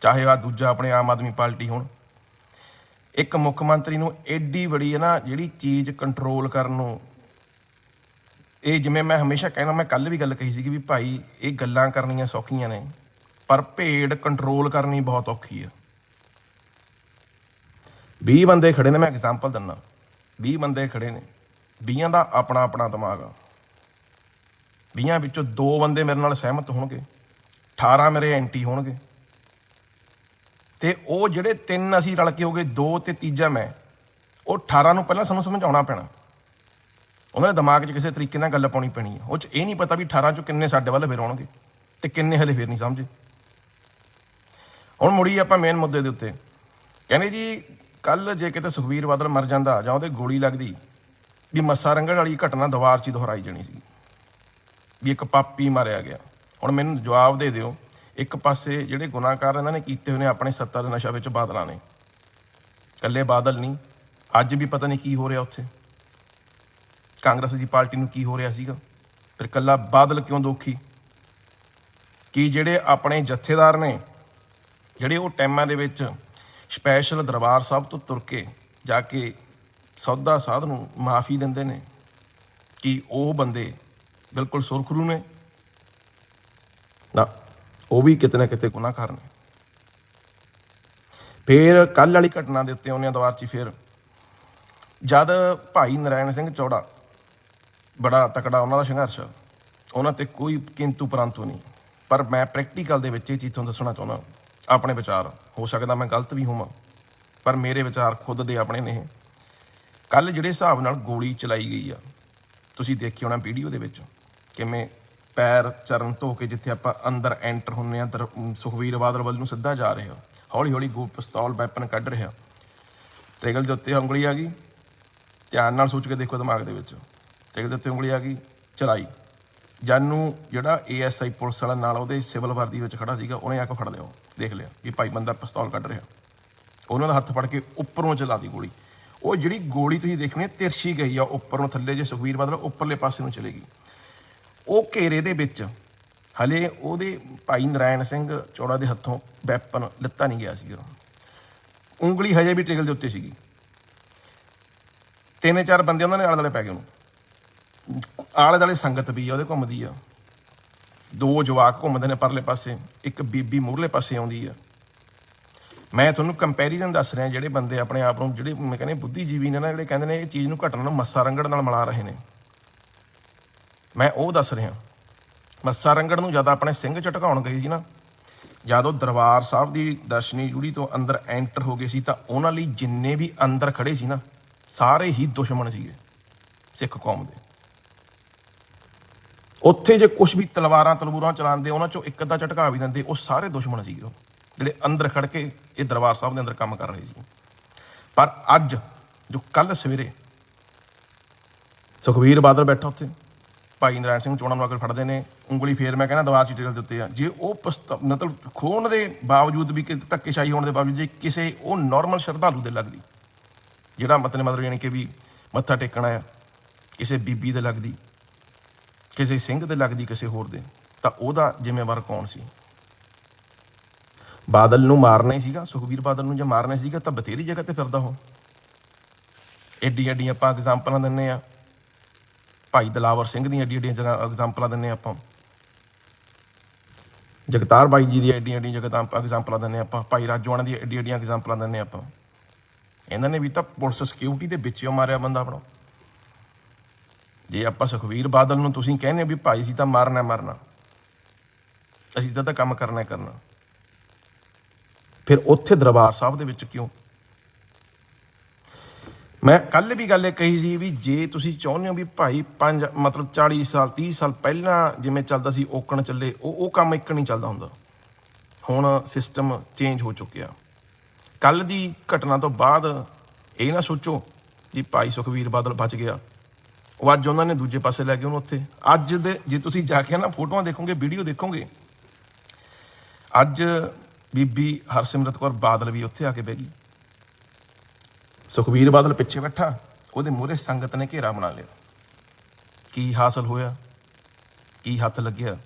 ਚਾਹੇ ਆ ਦੂਜਾ ਆਪਣੇ ਆਮ ਆਦਮੀ ਪਾਰਟੀ ਹੋਣ, ਇੱਕ ਮੁੱਖ ਮੰਤਰੀ ਨੂੰ ਐਡੀ ਬੜੀ ਹੈ ਨਾ, ਜਿਹੜੀ ਚੀਜ਼ ਕੰਟਰੋਲ ਕਰਨ ਨੂੰ, ਇਹ ਜਿਵੇਂ ਮੈਂ ਹਮੇਸ਼ਾ ਕਹਿੰਦਾ, ਮੈਂ ਕੱਲ ਵੀ ਗੱਲ ਕਹੀ ਸੀਗੀ ਵੀ ਭਾਈ ਇਹ ਗੱਲਾਂ ਕਰਨੀਆਂ ਸੌਖੀਆਂ ਨੇ, ਪਰ ਭੇਡ ਕੰਟਰੋਲ ਕਰਨੀ ਬਹੁਤ ਔਖੀ ਆ 20 ਬੰਦੇ ਖੜੇ ਨੇ, ਮੈਂ ਐਗਜ਼ਾਮਪਲ ਦਿੰਦਾ। 20 ਬੰਦੇ ਖੜੇ ਨੇ। 20 ਦਾ ਆਪਣਾ ਆਪਣਾ ਦਿਮਾਗ ਆ। 20 ਵਿੱਚੋਂ ਦੋ ਬੰਦੇ ਮੇਰੇ ਨਾਲ ਸਹਿਮਤ ਹੋਣਗੇ। 18 ਮੇਰੇ ਐਂਟੀ ਹੋਣਗੇ। ਤੇ ਉਹ ਜਿਹੜੇ ਤਿੰਨ ਅਸੀਂ ਰਲ ਕੇ ਹੋਗੇ ਦੋ ਤੇ ਤੀਜਾ ਮੈਂ, ਉਹ 18 ਨੂੰ ਪਹਿਲਾਂ ਸਾਨੂੰ ਸਮਝਾਉਣਾ ਪੈਣਾ। ਉਹਨਾਂ ਦੇ ਦਿਮਾਗ 'ਚ ਕਿਸੇ ਤਰੀਕੇ ਨਾਲ ਗੱਲ ਪਾਉਣੀ ਪੈਣੀ ਹੈ ਉਹ 'ਚ ਇਹ ਨਹੀਂ ਪਤਾ ਵੀ 18 'ਚੋਂ ਕਿੰਨੇ ਸਾਡੇ ਵੱਲ ਫਿਰ ਆਉਣਗੇ ਤੇ ਕਿੰਨੇ ਹਲੇ ਫਿਰ ਨਹੀਂ ਸਮਝੇ। ਹੁਣ ਮੁੜੀ ਆਪਾਂ ਮੇਨ ਮੁੱਦੇ ਦੇ ਉੱਤੇ। ਕਹਿੰਦੇ ਜੀ ਕੱਲ ਜੇ ਕਿਤੇ ਸੁਖਵੀਰ ਬਾਦਲ ਮਰ ਜਾਂਦਾ ਜਾਂ ਉਹਦੇ ਗੋਲੀ ਲੱਗਦੀ, ਵੀ ਮੱਸਾ ਰੰਗੜ ਵਾਲੀ ਘਟਨਾ ਦੁਬਾਰ 'ਚ ਹੀ ਦੁਹਰਾਈ ਜਾਣੀ ਸੀ। ਵੀ ਇੱਕ ਪਾਪੀ ਮਾਰਿਆ ਗਿਆ। ਹੁਣ ਮੈਨੂੰ ਜਵਾਬ ਦੇ ਦਿਓ, ਇੱਕ ਪਾਸੇ ਜਿਹੜੇ ਗੁਨਾਹਕਾਰ ਇਹਨਾਂ ਨੇ ਕੀਤੇ ਹੋਏ ਨੇ ਆਪਣੇ ਸੱਤਾ ਦੇ ਨਸ਼ਾ ਵਿੱਚ ਬਾਦਲਾਂ ਨੇ। ਇਕੱਲੇ ਬਾਦਲ ਨਹੀਂ, ਅੱਜ ਵੀ ਪਤਾ ਨਹੀਂ ਕੀ ਹੋ ਰਿਹਾ ਉੱਥੇ। ਕਾਂਗਰਸ ਦੀ ਪਾਰਟੀ ਨੂੰ ਕੀ ਹੋ ਰਿਹਾ ਸੀਗਾ? ਫਿਰ ਕੱਲਾ ਬਾਦਲ ਕਿਉਂ ਦੋਖੀ? ਕੀ ਜਿਹੜੇ ਆਪਣੇ ਜਥੇਦਾਰ ਨੇ, ਜਿਹੜੇ ਉਹ ਟਾਈਮਾਂ ਦੇ ਵਿੱਚ ਸਪੈਸ਼ਲ ਦਰਬਾਰ ਸਾਹਿਬ ਤੋਂ ਤੁਰ ਕੇ ਜਾ ਕੇ ਸੌਦਾ ਸਾਧ ਨੂੰ ਮਾਫੀ ਦਿੰਦੇ ਨੇ ਕਿ ਉਹ ਬੰਦੇ ਬਿਲਕੁਲ ਸੁਰਖਰੂ ਨੇ। ਨਾ, ਉਹ ਵੀ ਕਿਤੇ ਨਾ ਕਿਤੇ ਗੁਨਾਹਗਾਰ ਨੇ। ਫਿਰ ਕੱਲ ਵਾਲੀ ਘਟਨਾ ਦੇ ਉੱਤੇ ਉਹਨੇ ਦੁਆਰ 'ਚ ਹੀ ਫੇਰ। ਜਦ ਭਾਈ ਨਰਾਇਣ ਸਿੰਘ ਚੌੜਾ ਬੜਾ ਤਕੜਾ ਉਹਨਾਂ ਦਾ ਸੰਘਰਸ਼, ਉਹਨਾਂ ਤੇ ਕੋਈ ਕਿੰਤੂ ਪਰੰਤੂ ਨਹੀਂ। ਪਰ ਮੈਂ ਪ੍ਰੈਕਟੀਕਲ ਦੇ ਵਿੱਚ ਇਹ ਚੀਜ਼ ਤੁਹਾਨੂੰ ਦੱਸਣਾ ਚਾਹੁੰਦਾ। ਆਪਣੇ ਵਿਚਾਰ। ਹੋ ਸਕਦਾ ਮੈਂ ਗਲਤ ਵੀ ਹੋਵਾਂ, ਪਰ ਮੇਰੇ ਵਿਚਾਰ ਖੁਦ ਦੇ ਆਪਣੇ ਨੇ। ਕੱਲ ਜਿਹੜੇ ਹਿਸਾਬ ਨਾਲ ਗੋਲੀ ਚਲਾਈ ਗਈ ਆ, ਤੁਸੀਂ ਦੇਖੀ ਹੋਣਾ ਵੀਡੀਓ ਦੇ ਵਿੱਚ ਕਿਵੇਂ ਪੈਰ ਚਰਨ ਧੋ ਕੇ ਜਿੱਥੇ ਆਪਾਂ ਅੰਦਰ ਐਂਟਰ ਹੁੰਨੇ ਆ ਸੁਖਵੀਰ ਬਾਦਲ ਵੱਲ ਨੂੰ ਸਿੱਧਾ ਜਾ ਰਿਹਾ ਹੌਲੀ ਹੌਲੀ ਗੋ, ਪਿਸਤੌਲ, ਵੈਪਨ ਕੱਢ ਰਿਹਾ। ਟੇਗਲ ਦੇ ਉੱਤੇ ਉਂਗਲੀ ਆ ਗਈ। ਧਿਆਨ ਨਾਲ ਸੋਚ ਕੇ ਦੇਖੋ ਦਿਮਾਗ ਦੇ ਵਿੱਚ। ਟੇਗਲ ਦੇ ਉੱਤੇ ਉਂਗਲੀ ਆ ਗਈ, ਚਲਾਈ। ਜਾਨੂੰ ਜਿਹੜਾ ਏਐਸਆਈ ਪੁਲਿਸ ਵਾਲਾ ਨਾਲ ਉਹਦੇ ਸਿਵਲ ਵਰਦੀ ਵਿੱਚ ਖੜਾ ਸੀਗਾ ਉਹਨੇ ਆ ਕੇ ਫੜ ਲਿਆ ਉਹ, ਦੇਖ ਲਿਆ ਵੀ ਭਾਈ ਬੰਦਾ ਪਿਸਤੌਲ ਕੱਢ ਰਿਹਾ। ਉਹਨਾਂ ਦਾ ਹੱਥ ਫੜ ਕੇ ਉੱਪਰੋਂ ਚਲਾ ਦੀ ਗੋਲੀ। ਉਹ ਜਿਹੜੀ ਗੋਲੀ ਤੁਸੀਂ ਦੇਖਣੀ ਹੈ ਤਿਰਛੀ ਗਈ ਆ ਉੱਪਰੋਂ ਥੱਲੇ ਜੇ ਸੁਖਵੀਰ ਬਾਦਲ ਉੱਪਰਲੇ ਪਾਸੇ ਨੂੰ ਚਲੇਗੀ ਉਹ ਘੇਰੇ ਦੇ ਵਿੱਚ ਹਲੇ ਉਹਦੇ ਭਾਈ ਨਰਾਇਣ ਸਿੰਘ ਚੌੜਾ ਦੇ ਹੱਥੋਂ ਵੈਪਨ ਲਿੱਤਾ ਨਹੀਂ ਗਿਆ ਸੀ ਉਂਗਲੀ ਹਜੇ ਵੀ ਟੇਬਲ ਦੇ ਉੱਤੇ ਸੀਗੀ। ਤਿੰਨ ਚਾਰ ਬੰਦੇ ਉਹਨਾਂ ਨੇ ਆਲੇ ਦੁਆਲੇ ਪੈ ਗਏ ਉਹਨੂੰ। ਆਲੇ ਦੁਆਲੇ ਸੰਗਤ ਵੀ ਆ, ਉਹਦੇ ਘੁੰਮਦੀ ਆ। ਦੋ ਜਵਾਕ ਘੁੰਮਦੇ ਨੇ ਪਰਲੇ ਪਾਸੇ, ਇੱਕ ਬੀਬੀ ਮੂਹਰਲੇ ਪਾਸੇ ਆਉਂਦੀ ਆ। ਮੈਂ ਤੁਹਾਨੂੰ ਕੰਪੈਰੀਜ਼ਨ ਦੱਸ ਰਿਹਾ, ਜਿਹੜੇ ਬੰਦੇ ਆਪਣੇ ਆਪ ਨੂੰ, ਜਿਹੜੇ ਮੈਂ ਕਹਿੰਦੇ ਬੁੱਧੀਜੀਵੀ ਨੇ ਨਾ, ਜਿਹੜੇ ਕਹਿੰਦੇ ਨੇ ਇਹ ਚੀਜ਼ ਨੂੰ ਘਟਨਾ ਨੂੰ ਮੱਸਾ ਰੰਗੜ ਨਾਲ ਮਿਲਾ ਰਹੇ ਨੇ। ਮੈਂ ਉਹ ਦੱਸ ਰਿਹਾ। ਮੱਸਾ ਰੰਗੜ ਨੂੰ ਜਦ ਆਪਣੇ ਸਿੰਘ ਝਟਕਾਉਣ ਗਏ ਸੀ ਨਾ, ਜਦ ਉਹ ਦਰਬਾਰ ਸਾਹਿਬ ਦੀ ਦਰਸ਼ਨੀ ਜੁੜੀ ਤੋਂ ਅੰਦਰ ਐਂਟਰ ਹੋ ਗਏ ਸੀ, ਤਾਂ ਉਹਨਾਂ ਲਈ ਜਿੰਨੇ ਵੀ ਅੰਦਰ ਖੜੇ ਸੀ ਨਾ, ਸਾਰੇ ਹੀ ਦੁਸ਼ਮਣ ਸੀਗੇ ਸਿੱਖ ਕੌਮ ਦੇ। ਉੱਥੇ ਜੇ ਕੁਝ ਵੀ ਤਲਵਾਰਾਂ ਤਲਵੂਰਾਂ ਚਲਾਉਂਦੇ, ਉਹਨਾਂ ਚੋਂ ਇੱਕ ਅੱਧਾ ਝਟਕਾ ਵੀ ਦਿੰਦੇ, ਉਹ ਸਾਰੇ ਦੁਸ਼ਮਣ ਸੀਗੇ ਉਹ, ਜਿਹੜੇ ਅੰਦਰ ਖੜ ਕੇ ਇਹ ਦਰਬਾਰ ਸਾਹਿਬ ਦੇ ਅੰਦਰ ਕੰਮ ਕਰ ਰਹੇ ਸੀ। ਪਰ ਅੱਜ ਜੋ ਕੱਲ ਸਵੇਰੇ ਸੁਖਵੀਰ ਬਾਦਲ ਬੈਠਾ ਉੱਥੇ, ਭਾਈ ਨਰਾਇਣ ਸਿੰਘ ਚੋਣਾਂ ਨੂੰ ਅਗਰ ਫੜਦੇ ਨੇ, ਉਂਗਲੀ ਫੇਰ ਮੈਂ ਕਹਿੰਦਾ ਦਵਾਰ ਚਿੱਟੇ ਦੇ ਉੱਤੇ ਆ, ਜੇ ਉਹ ਪਸਤ- ਮਤਲਬ ਖੋਣ ਦੇ ਬਾਵਜੂਦ ਵੀ ਕਿ ਧੱਕੇਸ਼ਾਹੀ ਹੋਣ ਦੇ ਬਾਵਜੂਦ ਜੇ ਕਿਸੇ ਉਹ ਨਾਰਮਲ ਸ਼ਰਧਾਲੂ ਦੇ ਲੱਗਦੀ, ਜਿਹੜਾ ਮਤਲਬ ਮਤਲਬ ਯਾਨੀ ਕਿ ਵੀ ਮੱਥਾ ਟੇਕਣਾ ਆ ਕਿਸੇ ਬੀਬੀ ਦੇ ਲੱਗਦੀ ਕਿਸੇ ਸਿੰਘ ਦੇ ਲੱਗਦੀ ਕਿਸੇ ਹੋਰ ਦੇ। ਤਾਂ ਉਹਦਾ ਜ਼ਿੰਮੇਵਾਰ ਕੌਣ ਸੀ? ਬਾਦਲ ਨੂੰ ਮਾਰਨਾ ਹੀ ਸੀਗਾ। ਸੁਖਬੀਰ ਬਾਦਲ ਨੂੰ ਜੇ ਮਾਰਨਾ ਹੀ ਸੀਗਾ, ਤਾਂ ਬਥੇਰੀ ਜਗ੍ਹਾ ਤੇ ਫਿਰਦਾ ਉਹ। ਐਡੀ ਐਡੀ ਆਪਾਂ ਐਗਜ਼ਾਮਪਲਾਂ ਦਿੰਨੇ ਆ। ਭਾਈ ਦਲਾਵਰ ਸਿੰਘ ਦੀਆਂ ਐਡੀ ਐਡੀਆਂ ਜਗ੍ਹਾ ਐਗਜ਼ਾਮਪਲਾਂ ਦਿੰਨੇ ਆਪਾਂ। ਜਗਤਾਰ ਬਾਈ ਜੀ ਦੀ ਐਡੀ ਐਡੀਆਂ ਜਗ੍ਹਾ ਆਪਾਂ ਐਗਜ਼ਾਮਪਲਾਂ ਦਿੰਨੇ ਆਪਾਂ। ਭਾਈ ਰਾਜੋਆਣਾ ਦੀ ਐਡੀ ਐਡੀਆਂ ਐਗਜ਼ਾਮਪਲਾਂ ਦਿੰਨੇ ਆਪਾਂ। ਇਹਨਾਂ ਨੇ ਵੀ ਤਾਂ ਪੁਲਿਸ ਸਿਕਿਉਰਿਟੀ ਦੇ ਵਿੱਚੋਂ ਮਾਰਿਆ ਬੰਦਾ ਆਪਣਾ। ਜੇ ਆਪਾਂ ਸੁਖਵੀਰ ਬਾਦਲ ਨੂੰ ਤੁਸੀਂ ਕਹਿੰਦੇ ਵੀ ਭਾਈ ਸੀ ਤਾਂ ਮਾਰਨਾ ਮਰਨਾ। ਅਸੀਂ ਤਾਂ ਤਾਂ ਕੰਮ ਕਰਨਾ ਕਰਨਾ। ਫਿਰ ਉੱਥੇ ਦਰਬਾਰ ਸਾਹਿਬ ਦੇ ਵਿੱਚ ਕਿਉਂ? ਮੈਂ ਕੱਲ ਵੀ ਗੱਲ ਇਹ ਕਹੀ ਸੀ ਵੀ ਜੇ ਤੁਸੀਂ ਚਾਹੁੰਦੇ ਹੋ ਵੀ ਭਾਈ ਪੰਜ, ਮਤਲਬ 40 ਸਾਲ 30 ਸਾਲ ਪਹਿਲਾਂ ਜਿਵੇਂ ਚੱਲਦਾ ਸੀ ਓਕਣ ਚੱਲੇ, ਉਹ ਉਹ ਕੰਮ ਇੱਕ ਨਹੀਂ ਚੱਲਦਾ ਹੁੰਦਾ। ਹੁਣ ਸਿਸਟਮ ਚੇਂਜ ਹੋ ਚੁੱਕਿਆ। ਕੱਲ ਦੀ ਘਟਨਾ ਤੋਂ ਬਾਅਦ ਇਹ ਨਾ ਸੋਚੋ ਕਿ ਭਾਈ ਸੁਖਵੀਰ ਬਾਦਲ ਬਚ ਗਿਆ। ਉਹ ਅੱਜ ਉਹਨਾਂ ਨੇ ਦੂਜੇ ਪਾਸੇ ਲੈ ਕੇ ਉਹਨੂੰ ਉੱਥੇ। ਅੱਜ ਦੇ ਜੇ ਤੁਸੀਂ ਜਾ ਕੇ ਨਾ ਫੋਟੋਆਂ ਦੇਖੋਗੇ, ਵੀਡੀਓ ਦੇਖੋਗੇ, ਅੱਜ ਬੀਬੀ ਹਰਸਿਮਰਤ ਕੌਰ ਬਾਦਲ ਵੀ ਉੱਥੇ ਆ ਕੇ ਬਹਿ ਗਈ। ਸੁਖਬੀਰ ਬਾਦਲ ਪਿੱਛੇ ਬੈਠਾ, ਉਹਦੇ ਮੂਹਰੇ ਸੰਗਤ ਨੇ ਘੇਰਾ ਬਣਾ ਲਿਆ। ਕੀ ਹਾਸਲ ਹੋਇਆ? ਕੀ ਹੱਥ ਲੱਗਿਆ?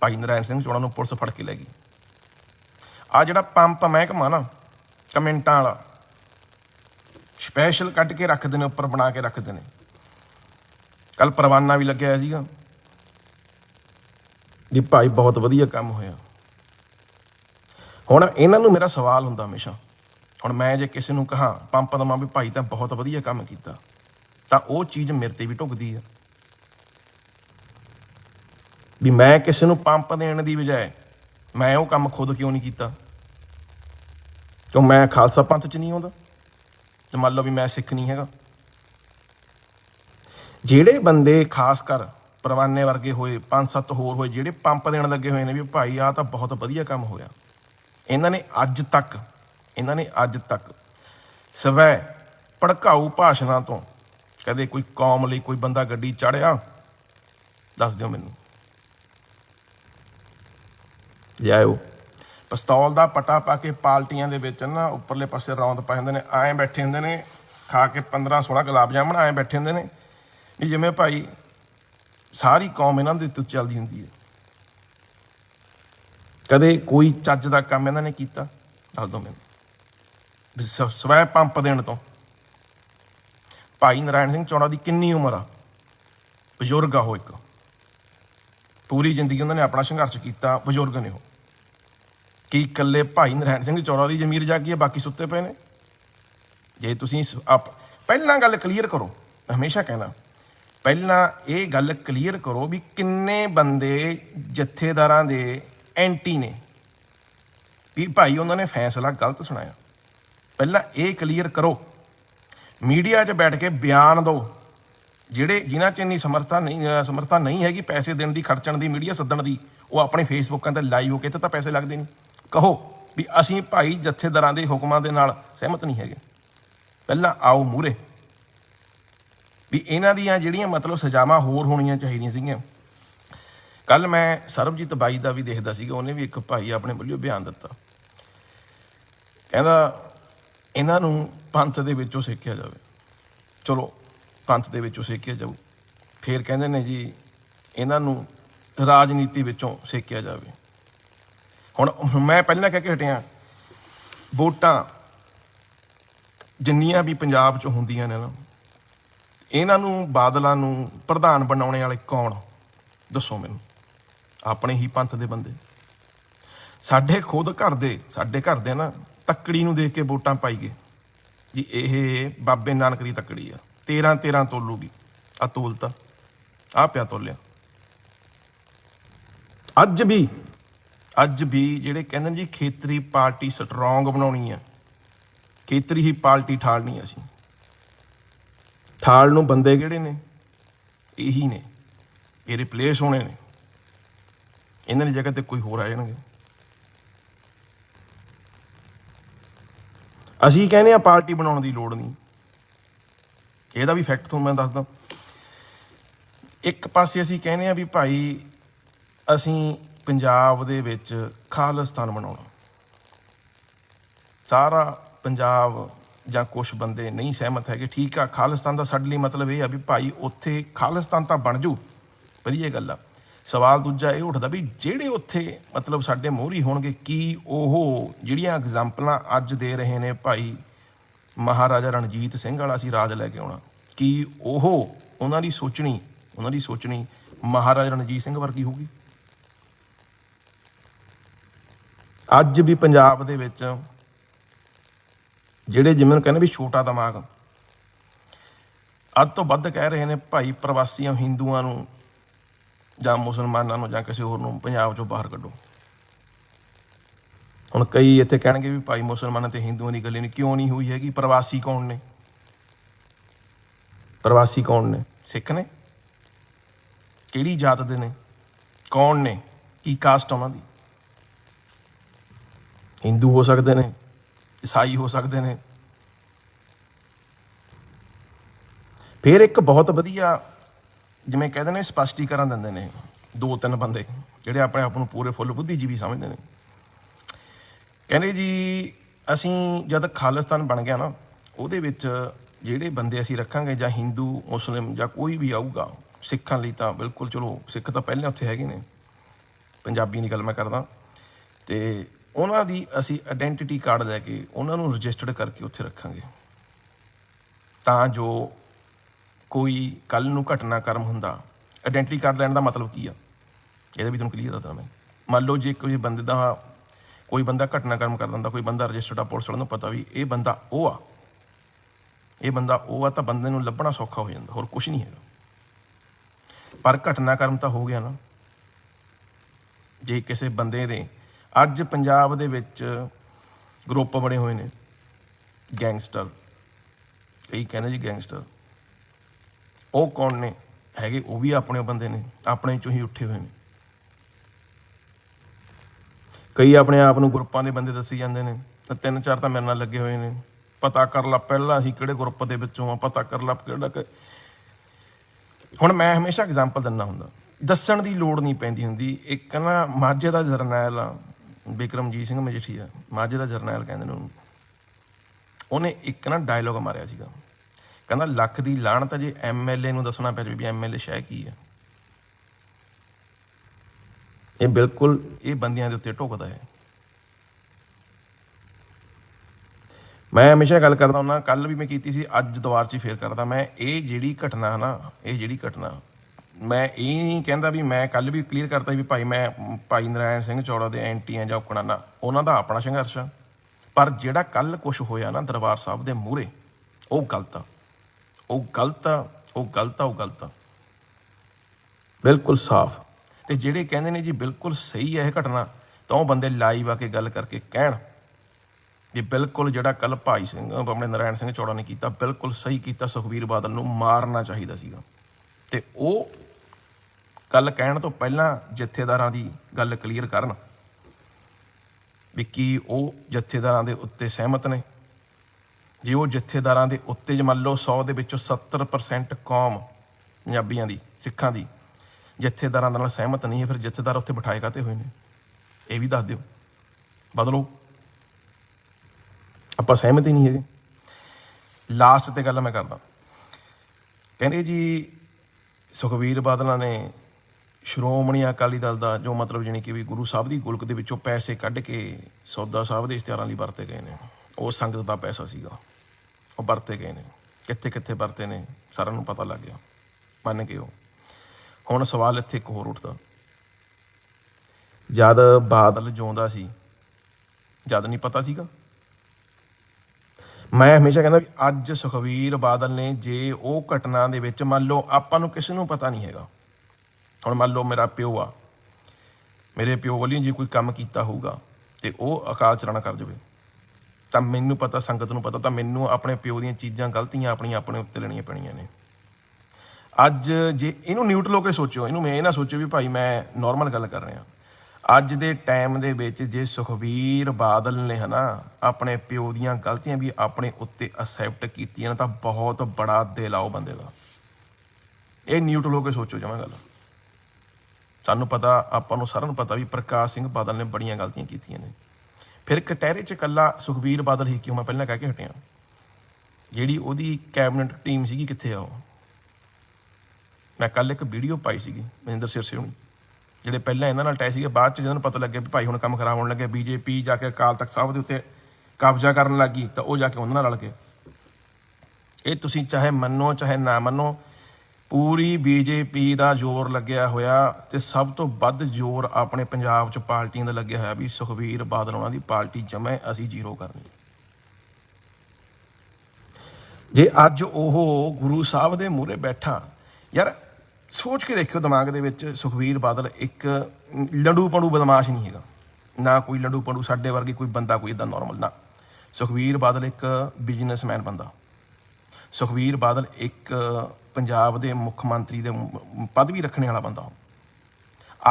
ਭਾਈ ਨਰਾਇਣ ਸਿੰਘ ਚੋਣਾਂ ਨੂੰ ਪੁਲਿਸ ਫੜ ਕੇ ਲੈ ਗਈ। ਆ ਜਿਹੜਾ ਪੰਪ ਮਹਿਕਮਾ ਨਾ, ਕਮੈਂਟਾਂ ਵਾਲਾ ਸਪੈਸ਼ਲ ਕੱਢ ਕੇ ਰੱਖਦੇ ਨੇ, ਉੱਪਰ ਬਣਾ ਕੇ ਰੱਖਦੇ ਨੇ। ਕੱਲ ਪਰਵਾਨਾ ਵੀ ਲੱਗਿਆ ਸੀਗਾ। ਜੀ ਭਾਈ ਬਹੁਤ ਵਧੀਆ ਕੰਮ ਹੋਇਆ। ਹੁਣ ਇਹਨਾਂ ਨੂੰ ਮੇਰਾ ਸਵਾਲ ਹੁੰਦਾ ਹਮੇਸ਼ਾ। ਹੁਣ ਮੈਂ ਜੇ ਕਿਸੇ ਨੂੰ ਕਹਾਂ, ਪੰਪ ਦਵਾਂ ਵੀ ਭਾਈ ਤਾਂ ਬਹੁਤ ਵਧੀਆ ਕੰਮ ਕੀਤਾ। ਤਾਂ ਉਹ ਚੀਜ਼ ਮੇਰੇ ਤੇ ਵੀ ਢੁਕਦੀ ਆ। ਵੀ ਮੈਂ ਕਿਸੇ ਨੂੰ ਪੰਪ ਦੇਣ ਦੀ ਬਜਾਏ ਮੈਂ ਉਹ ਕੰਮ ਖੁਦ ਕਿਉਂ ਨਹੀਂ ਕੀਤਾ? ਕਿਉਂ ਮੈਂ ਖਾਲਸਾ ਪੰਥ ਚ ਨਹੀਂ ਆਉਂਦਾ? ਤੇ ਮੰਨ ਲਓ ਵੀ ਮੈਂ ਸਿੱਖ ਨਹੀਂ ਹੈਗਾ। ਜਿਹੜੇ ਬੰਦੇ ਖਾਸ ਕਰ ਪਰਵਾਨੇ ਵਰਗੇ ਹੋਏ, ਪੰਜ ਸੱਤ ਹੋਰ ਹੋਏ, ਜਿਹੜੇ ਪੰਪ ਦੇਣ ਲੱਗੇ ਹੋਏ ਨੇ ਵੀ ਭਾਈ ਆ ਤਾਂ ਬਹੁਤ ਵਧੀਆ ਕੰਮ ਹੋਇਆ। ਇਹਨਾਂ ਨੇ ਅੱਜ ਤੱਕ, ਇਹਨਾਂ ਨੇ ਅੱਜ ਤੱਕ ਸਵੈ ਭੜਕਾਊ ਭਾਸ਼ਣਾਂ ਤੋਂ ਕਦੇ ਕੋਈ ਕੌਮ ਲਈ ਕੋਈ ਬੰਦਾ ਗੱਡੀ ਚੜਿਆ? ਦੱਸ ਦਿਓ ਮੈਨੂੰ। ਲਿਆਓ ਪਿਸਤੌਲ ਦਾ ਪਟਾ ਪਾ ਕੇ ਪਾਲਟੀਆਂ ਦੇ ਵਿੱਚ ਨਾ ਉੱਪਰਲੇ ਪਾਸੇ ਰੌਂਦ ਪਾਏ ਹੁੰਦੇ ਨੇ, ਐਂ ਬੈਠੇ ਹੁੰਦੇ ਨੇ, ਖਾ ਕੇ 15 16 ਗੁਲਾਬ ਜਾਮਣ ਐਂ ਬੈਠੇ ਹੁੰਦੇ ਨੇ। ਵੀ ਜਿਵੇਂ ਭਾਈ ਸਾਰੀ ਕੌਮ ਇਹਨਾਂ ਦੇ ਉੱਤੇ ਚੱਲਦੀ ਹੁੰਦੀ ਹੈ। ਕਦੇ ਕੋਈ ਚੱਜ ਦਾ ਕੰਮ ਇਹਨਾਂ ਨੇ ਕੀਤਾ? ਦੱਸ ਦਿਓ ਮੈਨੂੰ। ਸਵੈ ਪੰਪ ਦੇਣ ਤੋਂ। ਭਾਈ ਨਰਾਇਣ ਸਿੰਘ ਚੌੜਾ ਦੀ ਕਿੰਨੀ ਉਮਰ ਆ? ਬਜ਼ੁਰਗ ਆ ਉਹ ਇੱਕ। ਪੂਰੀ ਜ਼ਿੰਦਗੀ ਉਹਨਾਂ ਨੇ ਆਪਣਾ ਸੰਘਰਸ਼ ਕੀਤਾ, ਬਜ਼ੁਰਗ ਨੇ ਉਹ। ਕੀ ਇਕੱਲੇ ਭਾਈ ਨਰਾਇਣ ਸਿੰਘ ਚੌੜਾ ਦੀ ਜ਼ਮੀਰ ਜਾਗੀ ਹੈ, ਬਾਕੀ ਸੁੱਤੇ ਪਏ ਨੇ? ਜੇ ਤੁਸੀਂ ਆਪ, ਪਹਿਲਾਂ ਗੱਲ ਕਲੀਅਰ ਕਰੋ ਹਮੇਸ਼ਾ ਕਹਿਣਾ ਪਹਿਲਾਂ ਇਹ ਗੱਲ ਕਲੀਅਰ ਕਰੋ ਵੀ ਕਿੰਨੇ ਬੰਦੇ ਜਥੇਦਾਰਾਂ ਦੇ ਐਂਟੀ ਨੇ। ਵੀ ਭਾਈ ਉਹਨਾਂ ਨੇ ਫੈਸਲਾ ਗਲਤ ਸੁਣਾਇਆ। ਪਹਿਲਾਂ ਇਹ ਕਲੀਅਰ ਕਰੋ। ਮੀਡੀਆ 'ਚ ਬੈਠ ਕੇ ਬਿਆਨ ਦਿਓ। ਜਿਹੜੇ ਜਿਨ੍ਹਾਂ 'ਚ ਇੰਨੀ ਸਮਰਥਾ ਨਹੀਂ, ਅਹ ਸਮਰਥਾ ਨਹੀਂ ਹੈਗੀ ਪੈਸੇ ਦੇਣ ਦੀ, ਖਰਚਣ ਦੀ, ਮੀਡੀਆ ਸੱਦਣ ਦੀ, ਉਹ ਆਪਣੇ ਫੇਸਬੁੱਕਾਂ ਤੇ ਲਾਈਵ ਹੋ ਕੇ ਤੇ ਤਾਂ ਪੈਸੇ ਲੱਗਦੇ ਨਹੀਂ। ਕਹੋ ਵੀ ਅਸੀਂ ਭਾਈ ਜਥੇਦਾਰਾਂ ਦੇ ਹੁਕਮਾਂ ਦੇ ਨਾਲ ਸਹਿਮਤ ਨਹੀਂ ਹੈਗੇ। ਪਹਿਲਾਂ ਆਓ ਮੂਰੇ ਵੀ ਇਹਨਾਂ ਦੀਆਂ ਜਿਹੜੀਆਂ ਮਤਲਬ ਸਜ਼ਾਵਾਂ ਹੋਰ ਹੋਣੀਆਂ ਚਾਹੀਦੀਆਂ ਸੀਗੀਆਂ। ਕੱਲ ਮੈਂ ਸਰਬਜੀਤ ਬਾਈ ਦਾ ਵੀ ਦੇਖਦਾ ਸੀਗਾ, ਉਹਨੇ ਵੀ ਇੱਕ ਭਾਈ ਆਪਣੇ ਵੱਲੋਂ ਬਿਆਨ ਦਿੱਤਾ। ਕਹਿੰਦਾ, ਇਹਨਾਂ ਨੂੰ ਪੰਥ ਦੇ ਵਿੱਚੋਂ ਸਿੱਖਿਆ ਜਾਵੇ। ਚਲੋ, ਪੰਥ ਦੇ ਵਿੱਚੋਂ ਸਿੱਖਿਆ ਜਾਊ। ਫਿਰ ਕਹਿੰਦੇ ਨੇ ਜੀ, ਇਹਨਾਂ ਨੂੰ ਰਾਜਨੀਤੀ ਵਿੱਚੋਂ ਸਿੱਖਿਆ ਜਾਵੇ। ਹੁਣ ਮੈਂ ਪਹਿਲਾਂ ਕਹਿ ਕੇ ਹਟਿਆ, ਵੋਟਾਂ ਜਿੰਨੀਆਂ ਵੀ ਪੰਜਾਬ 'ਚ ਹੁੰਦੀਆਂ ਨੇ ਨਾ ਇਹਨਾਂ ਨੂੰ, ਬਾਦਲਾਂ ਨੂੰ ਪ੍ਰਧਾਨ ਬਣਾਉਣੇ ਵਾਲੇ ਕੌਣ? ਦੱਸੋ ਮੈਨੂੰ। ਆਪਣੇ ਹੀ ਪੰਥ ਦੇ ਬੰਦੇ। ਸਾਡੇ ਖੁਦ ਘਰ ਦੇ, ਸਾਡੇ ਘਰ ਦੇ ਨਾ ਤੱਕੜੀ ਨੂੰ ਦੇਖ ਕੇ ਵੋਟਾਂ ਪਾਈ ਗਏ ਜੀ, ਇਹ ਬਾਬੇ ਨਾਨਕ ਦੀ ਤੱਕੜੀ ਆ। 13 13 ਤੋਲੂਗੀ। ਆ ਤੋਲਤਾ ਆ ਪਿਆ ਤੋਲਿਆ। ਅੱਜ ਵੀ ਅੱਜ ਵੀ ਜਿਹੜੇ ਕਹਿੰਦੇ ਨੇ ਜੀ ਖੇਤਰੀ ਪਾਰਟੀ ਸਟਰੋਂਗ ਬਣਾਉਣੀ ਆ, ਖੇਤਰੀ ਹੀ ਪਾਰਟੀ ਠਾਲਣੀ ਅਸੀਂ। ਸਾਲ ਨੂੰ ਬੰਦੇ ਕਿਹੜੇ ਨੇ? ਇਹੀ ਨੇ। ਇਹ ਰਿਪਲੇਸ ਹੋਣੇ ਨੇ। ਇਹਨਾਂ ਦੀ ਜਗ੍ਹਾ ਤੇ ਕੋਈ ਹੋਰ ਆ ਜਾਣਗੇ। ਅਸੀਂ ਕਹਿੰਦੇ ਆ ਪਾਰਟੀ ਬਣਾਉਣ ਦੀ ਲੋੜ ਨਹੀਂ। ਇਹਦਾ ਵੀ ਫੈਕਟ ਤੁਹਾਨੂੰ ਮੈਂ ਦੱਸਦਾ ਇੱਕ ਪਾਸੇ ਅਸੀਂ ਕਹਿੰਦੇ ਆ ਵੀ ਭਾਈ ਅਸੀਂ ਪੰਜਾਬ ਦੇ ਵਿੱਚ ਖਾਲਿਸਤਾਨ ਬਣਾਉਣਾ। ਸਾਰਾ ਪੰਜਾਬ ਜਾਂ ਕੁਝ ਬੰਦੇ ਨਹੀਂ ਸਹਿਮਤ ਹੈਗੇ, ਠੀਕ ਆ, ਖਾਲਿਸਤਾਨ ਦਾ ਸਾਡੇ ਲਈ ਮਤਲਬ ਇਹ ਆ ਵੀ ਭਾਈ ਉੱਥੇ ਖਾਲਿਸਤਾਨ ਤਾਂ ਬਣ ਜੂ ਵਧੀਆ ਗੱਲ ਆ। ਸਵਾਲ ਦੂਜਾ ਇਹ ਉੱਠਦਾ ਵੀ ਜਿਹੜੇ ਉੱਥੇ ਮਤਲਬ ਸਾਡੇ ਮੋਹਰੀ ਹੋਣਗੇ, ਕੀ ਉਹ ਜਿਹੜੀਆਂ ਐਗਜ਼ਾਮਪਲਾਂ ਅੱਜ ਦੇ ਰਹੇ ਨੇ ਭਾਈ ਮਹਾਰਾਜਾ ਰਣਜੀਤ ਸਿੰਘ ਵਾਲਾ ਸੀ ਰਾਜ ਲੈ ਕੇ ਆਉਣਾ, ਕੀ ਉਹ ਉਹਨਾਂ ਦੀ ਸੋਚਣੀ, ਉਹਨਾਂ ਦੀ ਸੋਚਣੀ ਮਹਾਰਾਜਾ ਰਣਜੀਤ ਸਿੰਘ ਵਰਗੀ ਹੋਊਗੀ? ਅੱਜ ਵੀ ਪੰਜਾਬ ਦੇ ਵਿੱਚ ਜਿਹੜੇ ਜਿਵੇਂ ਨੂੰ ਕਹਿੰਦੇ ਵੀ ਛੋਟਾ ਦਿਮਾਗ। ਅੱਧ ਤੋਂ ਵੱਧ ਕਹਿ ਰਹੇ ਨੇ ਭਾਈ ਪ੍ਰਵਾਸੀਆਂ, ਹਿੰਦੂਆਂ ਨੂੰ ਜਾਂ ਮੁਸਲਮਾਨਾਂ ਨੂੰ ਜਾਂ ਕਿਸੇ ਹੋਰ ਨੂੰ ਪੰਜਾਬ ਚੋਂ ਬਾਹਰ ਕੱਢੋ। ਹੁਣ ਕਈ ਇੱਥੇ ਕਹਿਣਗੇ ਵੀ ਭਾਈ ਮੁਸਲਮਾਨਾਂ ਤੇ ਹਿੰਦੂਆਂ ਦੀ ਗੱਲ ਨਹੀਂ ਕਿਉਂ ਨਹੀਂ ਹੋਈ ਹੈਗੀ? ਪ੍ਰਵਾਸੀ ਕੌਣ ਨੇ? ਪ੍ਰਵਾਸੀ ਕੌਣ ਨੇ? ਸਿੱਖ ਨੇ? ਕਿਹੜੀ ਜਾਤ ਦੇ ਨੇ? ਕੌਣ ਨੇ? ਕੀ ਕਾਸਟ ਉਹਨਾਂ ਦੀ? ਹਿੰਦੂ ਹੋ ਸਕਦੇ ਨੇ? ਈਸਾਈ ਹੋ ਸਕਦੇ ਨੇ। ਫਿਰ ਇੱਕ ਬਹੁਤ ਵਧੀਆ ਜਿਵੇਂ ਕਹਿੰਦੇ ਨੇ ਸਪਸ਼ਟੀਕਰਨ ਦਿੰਦੇ ਨੇ ਦੋ ਤਿੰਨ ਬੰਦੇ, ਜਿਹੜੇ ਆਪਣੇ ਆਪ ਨੂੰ ਪੂਰੇ ਫੁੱਲ ਬੁੱਧੀਜੀਵੀ ਸਮਝਦੇ ਨੇ। ਕਹਿੰਦੇ ਜੀ, ਅਸੀਂ ਜਦ ਖਾਲਿਸਤਾਨ ਬਣ ਗਿਆ ਨਾ, ਉਹਦੇ ਵਿੱਚ ਜਿਹੜੇ ਬੰਦੇ ਅਸੀਂ ਰੱਖਾਂਗੇ, ਜਾਂ ਹਿੰਦੂ, ਮੁਸਲਿਮ, ਜਾਂ ਕੋਈ ਵੀ ਆਊਗਾ, ਸਿੱਖਾਂ ਲਈ ਤਾਂ ਬਿਲਕੁਲ ਚਲੋ ਸਿੱਖ ਤਾਂ ਪਹਿਲਾਂ ਉੱਥੇ ਹੈਗੇ ਨੇ। ਪੰਜਾਬੀ ਦੀ ਗੱਲ ਮੈਂ ਕਰਦਾ। ਤੇ ਉਹਨਾਂ ਦੀ ਅਸੀਂ ਆਇਡੈਂਟੀਟੀ ਕਾਰਡ ਲੈ ਕੇ ਉਹਨਾਂ ਨੂੰ ਰਜਿਸਟਰਡ ਕਰਕੇ ਉੱਥੇ ਰੱਖਾਂਗੇ। ਤਾਂ ਜੋ ਕੋਈ ਕੱਲ ਨੂੰ ਘਟਨਾ ਕਰਮ ਹੁੰਦਾ ਆਇਡੈਂਟੀਟੀ ਕਾਰਡ ਲੈਣ ਦਾ ਮਤਲਬ ਕੀ ਆ? ਇਹਦਾ ਵੀ ਤੁਹਾਨੂੰ ਕਲੀਅਰ ਦੱਸਦਾ ਮੈਂ। ਮੰਨ ਲਓ ਜੇ ਕੋਈ ਬੰਦੇ ਦਾ, ਕੋਈ ਬੰਦਾ ਘਟਨਾਕ੍ਰਮ ਕਰ ਦਿੰਦਾ, ਕੋਈ ਬੰਦਾ ਰਜਿਸਟਰਡ ਆ ਪੁਲਿਸ ਵਾਲਿਆਂ ਨੂੰ ਪਤਾ ਵੀ ਇਹ ਬੰਦਾ ਉਹ ਆ। ਇਹ ਬੰਦਾ ਉਹ ਆ ਤਾਂ ਬੰਦੇ ਨੂੰ ਲੱਭਣਾ ਸੌਖਾ ਹੋ ਜਾਂਦਾ, ਹੋਰ ਕੁਝ ਨਹੀਂ ਹੈਗਾ। ਪਰ ਘਟਨਾ ਕਰਮ ਤਾਂ ਹੋ ਗਿਆ ਨਾ। ਜੇ ਕਿਸੇ ਬੰਦੇ ਦੇ ਅੱਜ ਪੰਜਾਬ ਦੇ ਵਿੱਚ ਗਰੁੱਪ ਬਣੇ ਹੋਏ ਨੇ, ਗੈਂਗਸਟਰ। ਕਈ ਕਹਿੰਦੇ ਜੀ ਗੈਂਗਸਟਰ। ਉਹ ਕੌਣ ਨੇ? ਹੈਗੇ, ਉਹ ਵੀ ਆਪਣੇ ਬੰਦੇ ਨੇ, ਆਪਣੇ ਚੋਂ ਹੀ ਉੱਠੇ ਹੋਏ ਨੇ। ਕਈ ਆਪਣੇ ਆਪ ਨੂੰ ਗਰੁੱਪਾਂ ਦੇ ਬੰਦੇ ਦੱਸੀ ਜਾਂਦੇ ਨੇ, ਤਾਂ ਤਿੰਨ ਚਾਰ ਤਾਂ ਮੇਰੇ ਨਾਲ ਲੱਗੇ ਹੋਏ ਨੇ। ਪਤਾ ਕਰ ਲਾ ਪਹਿਲਾਂ ਅਸੀਂ ਕਿਹੜੇ ਗਰੁੱਪ ਦੇ ਵਿੱਚੋਂ ਆ, ਪਤਾ ਕਰ ਲਾ ਕਿਹੜਾ ਹੁਣ ਮੈਂ ਹਮੇਸ਼ਾ ਐਗਜ਼ਾਮਪਲ ਦਿੰਦਾ ਹੁੰਦਾ। ਦੱਸਣ ਦੀ ਲੋੜ ਨਹੀਂ ਪੈਂਦੀ ਹੁੰਦੀ। ਇੱਕ ਨਾ ਮਾਝੇ ਦਾ ਜਰਨੈਲ ਆ ਬਿਕਰਮਜੀਤ ਸਿੰਘ ਮਜੀਠੀਆ ਮਾਝੇ ਦਾ ਜਰਨੈਲ ਕਹਿੰਦੇ ਨੇ ਉਹਨੂੰ। ਉਹਨੇ ਇੱਕ ਨਾ ਡਾਇਲੋਗ ਮਾਰਿਆ ਸੀਗਾ। ਕਹਿੰਦਾ, ਲੱਖ ਦੀ ਲਾਹਣਤ ਜੇ ਐਮਐਲਏ ਨੂੰ ਦੱਸਣਾ ਪੈ ਜਾਵੇ ਵੀ ਐਮਐਲਏ ਸ਼ੈ ਕੀ ਹੈ ਇਹ ਬਿਲਕੁਲ, ਇਹ ਬੰਦਿਆਂ ਦੇ ਉੱਤੇ ਢੁਕਦਾ ਹੈ। ਮੈਂ ਹਮੇਸ਼ਾ ਗੱਲ ਕਰਦਾ ਹੁੰਦਾ ਕੱਲ ਵੀ ਮੈਂ ਕੀਤੀ ਸੀ, ਅੱਜ ਦੁਬਾਰ 'ਚ ਹੀ ਫੇਰ ਕਰਦਾ। ਮੈਂ ਇਹ ਜਿਹੜੀ ਘਟਨਾ ਹੈ ਨਾ, ਇਹ ਜਿਹੜੀ ਘਟਨਾ ਮੈਂ ਇਹ ਨਹੀਂ ਕਹਿੰਦਾ ਵੀ ਮੈਂ ਕੱਲ ਵੀ ਕਲੀਅਰ ਕਰਤਾ ਵੀ ਭਾਈ ਮੈਂ, ਭਾਈ ਨਰਾਇਣ ਸਿੰਘ ਚੌੜਾ ਦੇ ਐਂਟੀ ਆ ਜਾਂ ਔਕਣਾ ਨਾ ਉਹਨਾਂ ਦਾ ਆਪਣਾ ਸੰਘਰਸ਼ ਆ। ਪਰ ਜਿਹੜਾ ਕੱਲ ਕੁਝ ਹੋਇਆ ਨਾ ਦਰਬਾਰ ਸਾਹਿਬ ਦੇ ਮੂਹਰੇ, ਉਹ ਗਲਤ ਆ। ਉਹ ਗਲਤ ਆ, ਉਹ ਗਲਤ ਆ, ਉਹ ਗਲਤ ਆ। ਬਿਲਕੁਲ ਸਾਫ਼। ਤੇ ਜਿਹੜੇ ਕਹਿੰਦੇ ਨੇ ਜੀ ਬਿਲਕੁਲ ਸਹੀ ਹੈ ਇਹ ਘਟਨਾ, ਤਾਂ ਉਹ ਬੰਦੇ ਲਾਈਵ ਆ ਕੇ ਗੱਲ ਕਰਕੇ ਕਹਿਣ ਵੀ ਬਿਲਕੁਲ ਜਿਹੜਾ ਕੱਲ ਭਾਈ ਸਿੰਘ, ਆਪਣੇ ਨਰਾਇਣ ਸਿੰਘ ਚੌੜਾ ਨੇ ਕੀਤਾ, ਬਿਲਕੁਲ ਸਹੀ ਕੀਤਾ, ਸੁਖਬੀਰ ਬਾਦਲ ਨੂੰ ਮਾਰਨਾ ਚਾਹੀਦਾ ਸੀਗਾ। ਤੇ ਉਹ ਗੱਲ ਕਹਿਣ ਤੋਂ ਪਹਿਲਾਂ ਜਥੇਦਾਰਾਂ ਦੀ ਗੱਲ ਕਲੀਅਰ ਕਰਨ ਵੀ ਕੀ ਉਹ ਜਥੇਦਾਰਾਂ ਦੇ ਉੱਤੇ ਸਹਿਮਤ ਨੇ। ਜੇ ਉਹ ਜਥੇਦਾਰਾਂ ਦੇ ਉੱਤੇ ਜੇ ਮੰਨ ਲਓ 100 ਦੇ ਵਿੱਚੋਂ 70% ਕੌਮ ਪੰਜਾਬੀਆਂ ਦੀ, ਸਿੱਖਾਂ ਦੀ ਜਥੇਦਾਰਾਂ ਦੇ ਨਾਲ ਸਹਿਮਤ ਨਹੀਂ ਹੈ, ਫਿਰ ਜਥੇਦਾਰ ਉੱਥੇ ਬਿਠਾਏ ਕਾਤੇ ਹੋਏ ਨੇ? ਇਹ ਵੀ ਦੱਸ ਦਿਓ। ਬਦਲੋ। ਆਪਾਂ ਸਹਿਮਤ ਹੀ ਨਹੀਂ ਹੈਗੇ। ਲਾਸਟ ਤੇ ਗੱਲ ਮੈਂ ਕਰਦਾ। ਕਹਿੰਦੇ ਜੀ ਸੁਖਵੀਰ ਬਾਦਲਾਂ ਨੇ ਸ਼੍ਰੋਮਣੀ ਅਕਾਲੀ ਦਲ ਦਾ ਜੋ ਮਤਲਬ ਜਾਣੀ ਕਿ ਵੀ ਗੁਰੂ ਸਾਹਿਬ ਦੀ ਗੁਲਕ ਦੇ ਵਿੱਚੋਂ ਪੈਸੇ ਕੱਢ ਕੇ ਸੌਦਾ ਸਾਹਿਬ ਦੇ ਇਸ਼ਤਿਹਾਰਾਂ ਲਈ ਵਰਤੇ ਗਏ ਨੇ। ਉਹ ਸੰਗਤ ਦਾ ਪੈਸਾ ਸੀਗਾ। ਉਹ ਵਰਤੇ ਗਏ ਨੇ। ਕਿੱਥੇ ਕਿੱਥੇ ਵਰਤੇ ਨੇ, ਸਾਰਿਆਂ ਨੂੰ ਪਤਾ ਲੱਗ ਗਿਆ। ਮੰਨ ਗਏ ਉਹ। ਹੁਣ ਸਵਾਲ ਇੱਥੇ ਇੱਕ ਹੋਰ ਉੱਠਦਾ। ਜਦ ਬਾਦਲ ਜਿਉਂਦਾ ਸੀ, ਜਦ ਨਹੀਂ ਪਤਾ ਸੀਗਾ। ਮੈਂ ਹਮੇਸ਼ਾ ਕਹਿੰਦਾ ਵੀ ਅੱਜ ਸੁਖਵੀਰ ਬਾਦਲ ਨੇ ਜੇ ਉਹ ਘਟਨਾ ਦੇ ਵਿੱਚ ਮੰਨ ਲਓ ਆਪਾਂ ਨੂੰ ਕਿਸੇ ਨੂੰ ਪਤਾ ਨਹੀਂ ਹੈਗਾ। ਹੁਣ ਮੰਨ ਲਓ ਮੇਰਾ ਪਿਓ ਆ ਮੇਰੇ ਪਿਓ ਵੱਲੋਂ ਜੇ ਕੋਈ ਕੰਮ ਕੀਤਾ ਹੋਊਗਾ ਤੇ ਉਹ ਅਕਾਲ ਚਲਾਣਾ ਕਰ ਜਾਵੇ ਤਾਂ ਮੈਨੂੰ ਪਤਾ ਸੰਗਤ ਨੂੰ ਪਤਾ ਤਾਂ ਮੈਨੂੰ ਆਪਣੇ ਪਿਓ ਦੀਆਂ ਚੀਜ਼ਾਂ ਗਲਤੀਆਂ ਆਪਣੀਆਂ ਆਪਣੇ ਉੱਤੇ ਲੈਣੀਆਂ ਪੈਣੀਆਂ ਨੇ ਅੱਜ ਜੇ ਇਹਨੂੰ ਨਿਊਟਰਲ ਹੋ ਕੇ ਸੋਚੋ ਇਹਨੂੰ ਮੈਂ ਇਹ ਨਾ ਸੋਚੋ ਵੀ ਭਾਈ ਮੈਂ ਨਾਰਮਲ ਗੱਲ ਕਰ ਰਿਹਾ ਅੱਜ ਦੇ ਟਾਈਮ ਦੇ ਵਿੱਚ ਜੇ ਸੁਖਵੀਰ ਬਾਦਲ ਨੇ ਹਨਾ ਆਪਣੇ ਪਿਓ ਦੀਆਂ ਗਲਤੀਆਂ ਵੀ ਆਪਣੇ ਉੱਤੇ ਅਸੈਪਟ ਕੀਤੀਆਂ ਨਾ ਤਾਂ ਬਹੁਤ ਬੜਾ ਦਿਲ ਆਓ ਬੰਦੇ ਦਾ ਇਹ ਨਿਊਟਰਲ ਹੋ ਕੇ ਸੋਚੋ ਜਮਾਂ ਗੱਲ ਤੁਹਾਨੂੰ ਪਤਾ, ਆਪਾਂ ਨੂੰ ਸਾਰਿਆਂ ਨੂੰ ਪਤਾ ਵੀ ਪ੍ਰਕਾਸ਼ ਸਿੰਘ ਬਾਦਲ ਨੇ ਬੜੀਆਂ ਗਲਤੀਆਂ ਕੀਤੀਆਂ ਨੇ। ਫਿਰ ਕਟਹਿਰੇ 'ਚ ਇਕੱਲਾ ਸੁਖਬੀਰ ਬਾਦਲ ਹੀ ਕਿਉਂ? ਮੈਂ ਪਹਿਲਾਂ ਕਹਿ ਕੇ ਹਟਿਆ। ਜਿਹੜੀ ਉਹਦੀ ਕੈਬਨਿਟ ਟੀਮ ਸੀਗੀ ਕਿੱਥੇ ਆ ਉਹ? ਮੈਂ ਕੱਲ ਇੱਕ ਵੀਡੀਓ ਪਾਈ ਸੀਗੀ, ਮਹਿੰਦਰ ਸਿਰਸੇ ਹੋਣੀ, ਜਿਹੜੇ ਪਹਿਲਾਂ ਇਹਨਾਂ ਨਾਲ ਟੈ ਸੀਗੇ, ਬਾਅਦ ਚ ਜਦੋਂ ਨੂੰ ਪਤਾ ਲੱਗਿਆ ਵੀ ਭਾਈ ਹੁਣ ਕੰਮ ਖਰਾਬ ਹੋਣ ਲੱਗਿਆ ਬੀਜੇਪੀ ਜਾ ਕੇ ਅਕਾਲ ਤਖਤ ਸਾਹਿਬ ਦੇ ਉੱਤੇ ਕਬਜ਼ਾ ਕਰਨ ਲੱਗੀ ਤਾਂ ਉਹ ਜਾ ਕੇ ਉਹਨਾਂ ਨਾਲ ਰਲ ਗਏ। ਇਹ ਤੁਸੀਂ ਚਾਹੇ ਮੰਨੋ, ਚਾਹੇ ਨਾ ਮੰਨੋ ਪੂਰੀ ਬੀਜੇਪੀ ਦਾ ਜ਼ੋਰ ਲੱਗਿਆ ਹੋਇਆ ਤੇ ਸਭ ਤੋਂ ਵੱਧ ਜ਼ੋਰ ਆਪਣੇ ਪੰਜਾਬ 'ਚ ਪਾਰਟੀਆਂ ਦਾ ਲੱਗਿਆ ਹੋਇਆ ਵੀ ਸੁਖਵੀਰ ਬਾਦਲ ਉਹਨਾਂ ਦੀ ਪਾਰਟੀ ਜਮੇ ਅਸੀਂ ਜ਼ੀਰੋ ਕਰਨੀ ਜੇ ਅੱਜ ਉਹ ਗੁਰੂ ਸਾਹਿਬ ਦੇ ਮੂਹਰੇ ਬੈਠਾ, ਯਾਰ ਸੋਚ ਕੇ ਦੇਖਿਓ ਦਿਮਾਗ ਦੇ ਵਿੱਚ, ਸੁਖਵੀਰ ਬਾਦਲ ਇੱਕ ਲੰਡੂ ਪੰਡੂ ਬਦਮਾਸ਼ ਨਹੀਂ ਹੈਗਾ। ਨਾ ਕੋਈ ਲੰਡੂ ਪੰਡੂ ਸਾਡੇ ਵਰਗੇ ਕੋਈ ਬੰਦਾ ਕੋਈ ਇਦਾਂ ਨਾਰਮਲ ਨਾ। ਸੁਖਵੀਰ ਬਾਦਲ ਇੱਕ ਬਿਜ਼ਨਸਮੈਨ ਬੰਦਾ। ਸੁਖਵੀਰ ਬਾਦਲ ਇੱਕ ਪੰਜਾਬ ਦੇ ਮੁੱਖ ਮੰਤਰੀ ਦੇ ਮ- ਪਦਵੀ ਰੱਖਣ ਵਾਲਾ ਬੰਦਾ ਉਹ।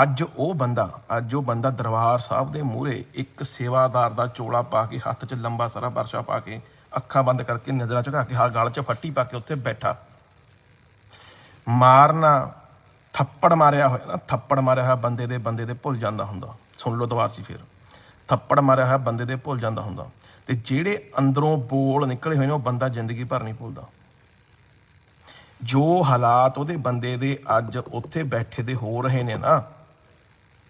ਅੱਜ ਉਹ ਬੰਦਾ, ਅੱਜ ਉਹ ਬੰਦਾ ਦਰਬਾਰ ਸਾਹਿਬ ਦੇ ਮੂਹਰੇ ਇੱਕ ਸੇਵਾਦਾਰ ਦਾ ਚੋਲਾ ਪਾ ਕੇ, ਹੱਥ 'ਚ ਲੰਬਾ ਸਾਰਾ ਵਰਸ਼ਾ ਪਾ ਕੇ, ਅੱਖਾਂ ਬੰਦ ਕਰਕੇ ਨਜ਼ਰਾਂ ਝੁਕਾ ਕੇ ਹਾਂ ਗਾਲ 'ਚ ਫੱਟੀ ਪਾ ਕੇ ਉੱਥੇ ਬੈਠਾ। ਮਾਰਨਾ, ਥੱਪੜ ਮਾਰਿਆ ਹੋਇਆ ਨਾ, ਥੱਪੜ ਮਾਰਿਆ ਹੋਇਆ ਬੰਦੇ ਦੇ ਬੰਦੇ ਦੇ ਭੁੱਲ ਜਾਂਦਾ ਹੁੰਦਾ। ਸੁਣ ਲਓ ਦੁਬਾਰਾ ਜੀ ਫਿਰ। ਥੱਪੜ ਮਾਰਿਆ ਹੋਇਆ ਬੰਦੇ ਦੇ ਭੁੱਲ ਜਾਂਦਾ ਹੁੰਦਾ। ਤੇ ਜਿਹੜੇ ਅੰਦਰੋਂ ਬੋਲ ਨਿਕਲੇ ਹੋਏ ਨੇ, ਉਹ ਬੰਦਾ ਜ਼ਿੰਦਗੀ ਭਰ ਨਹੀਂ ਭੁੱਲਦਾ। ਜੋ ਹਾਲਾਤ ਉਹਦੇ ਬੰਦੇ ਦੇ ਅੱਜ ਉੱਥੇ ਬੈਠੇ ਦੇ ਹੋ ਰਹੇ ਨੇ ਨਾ,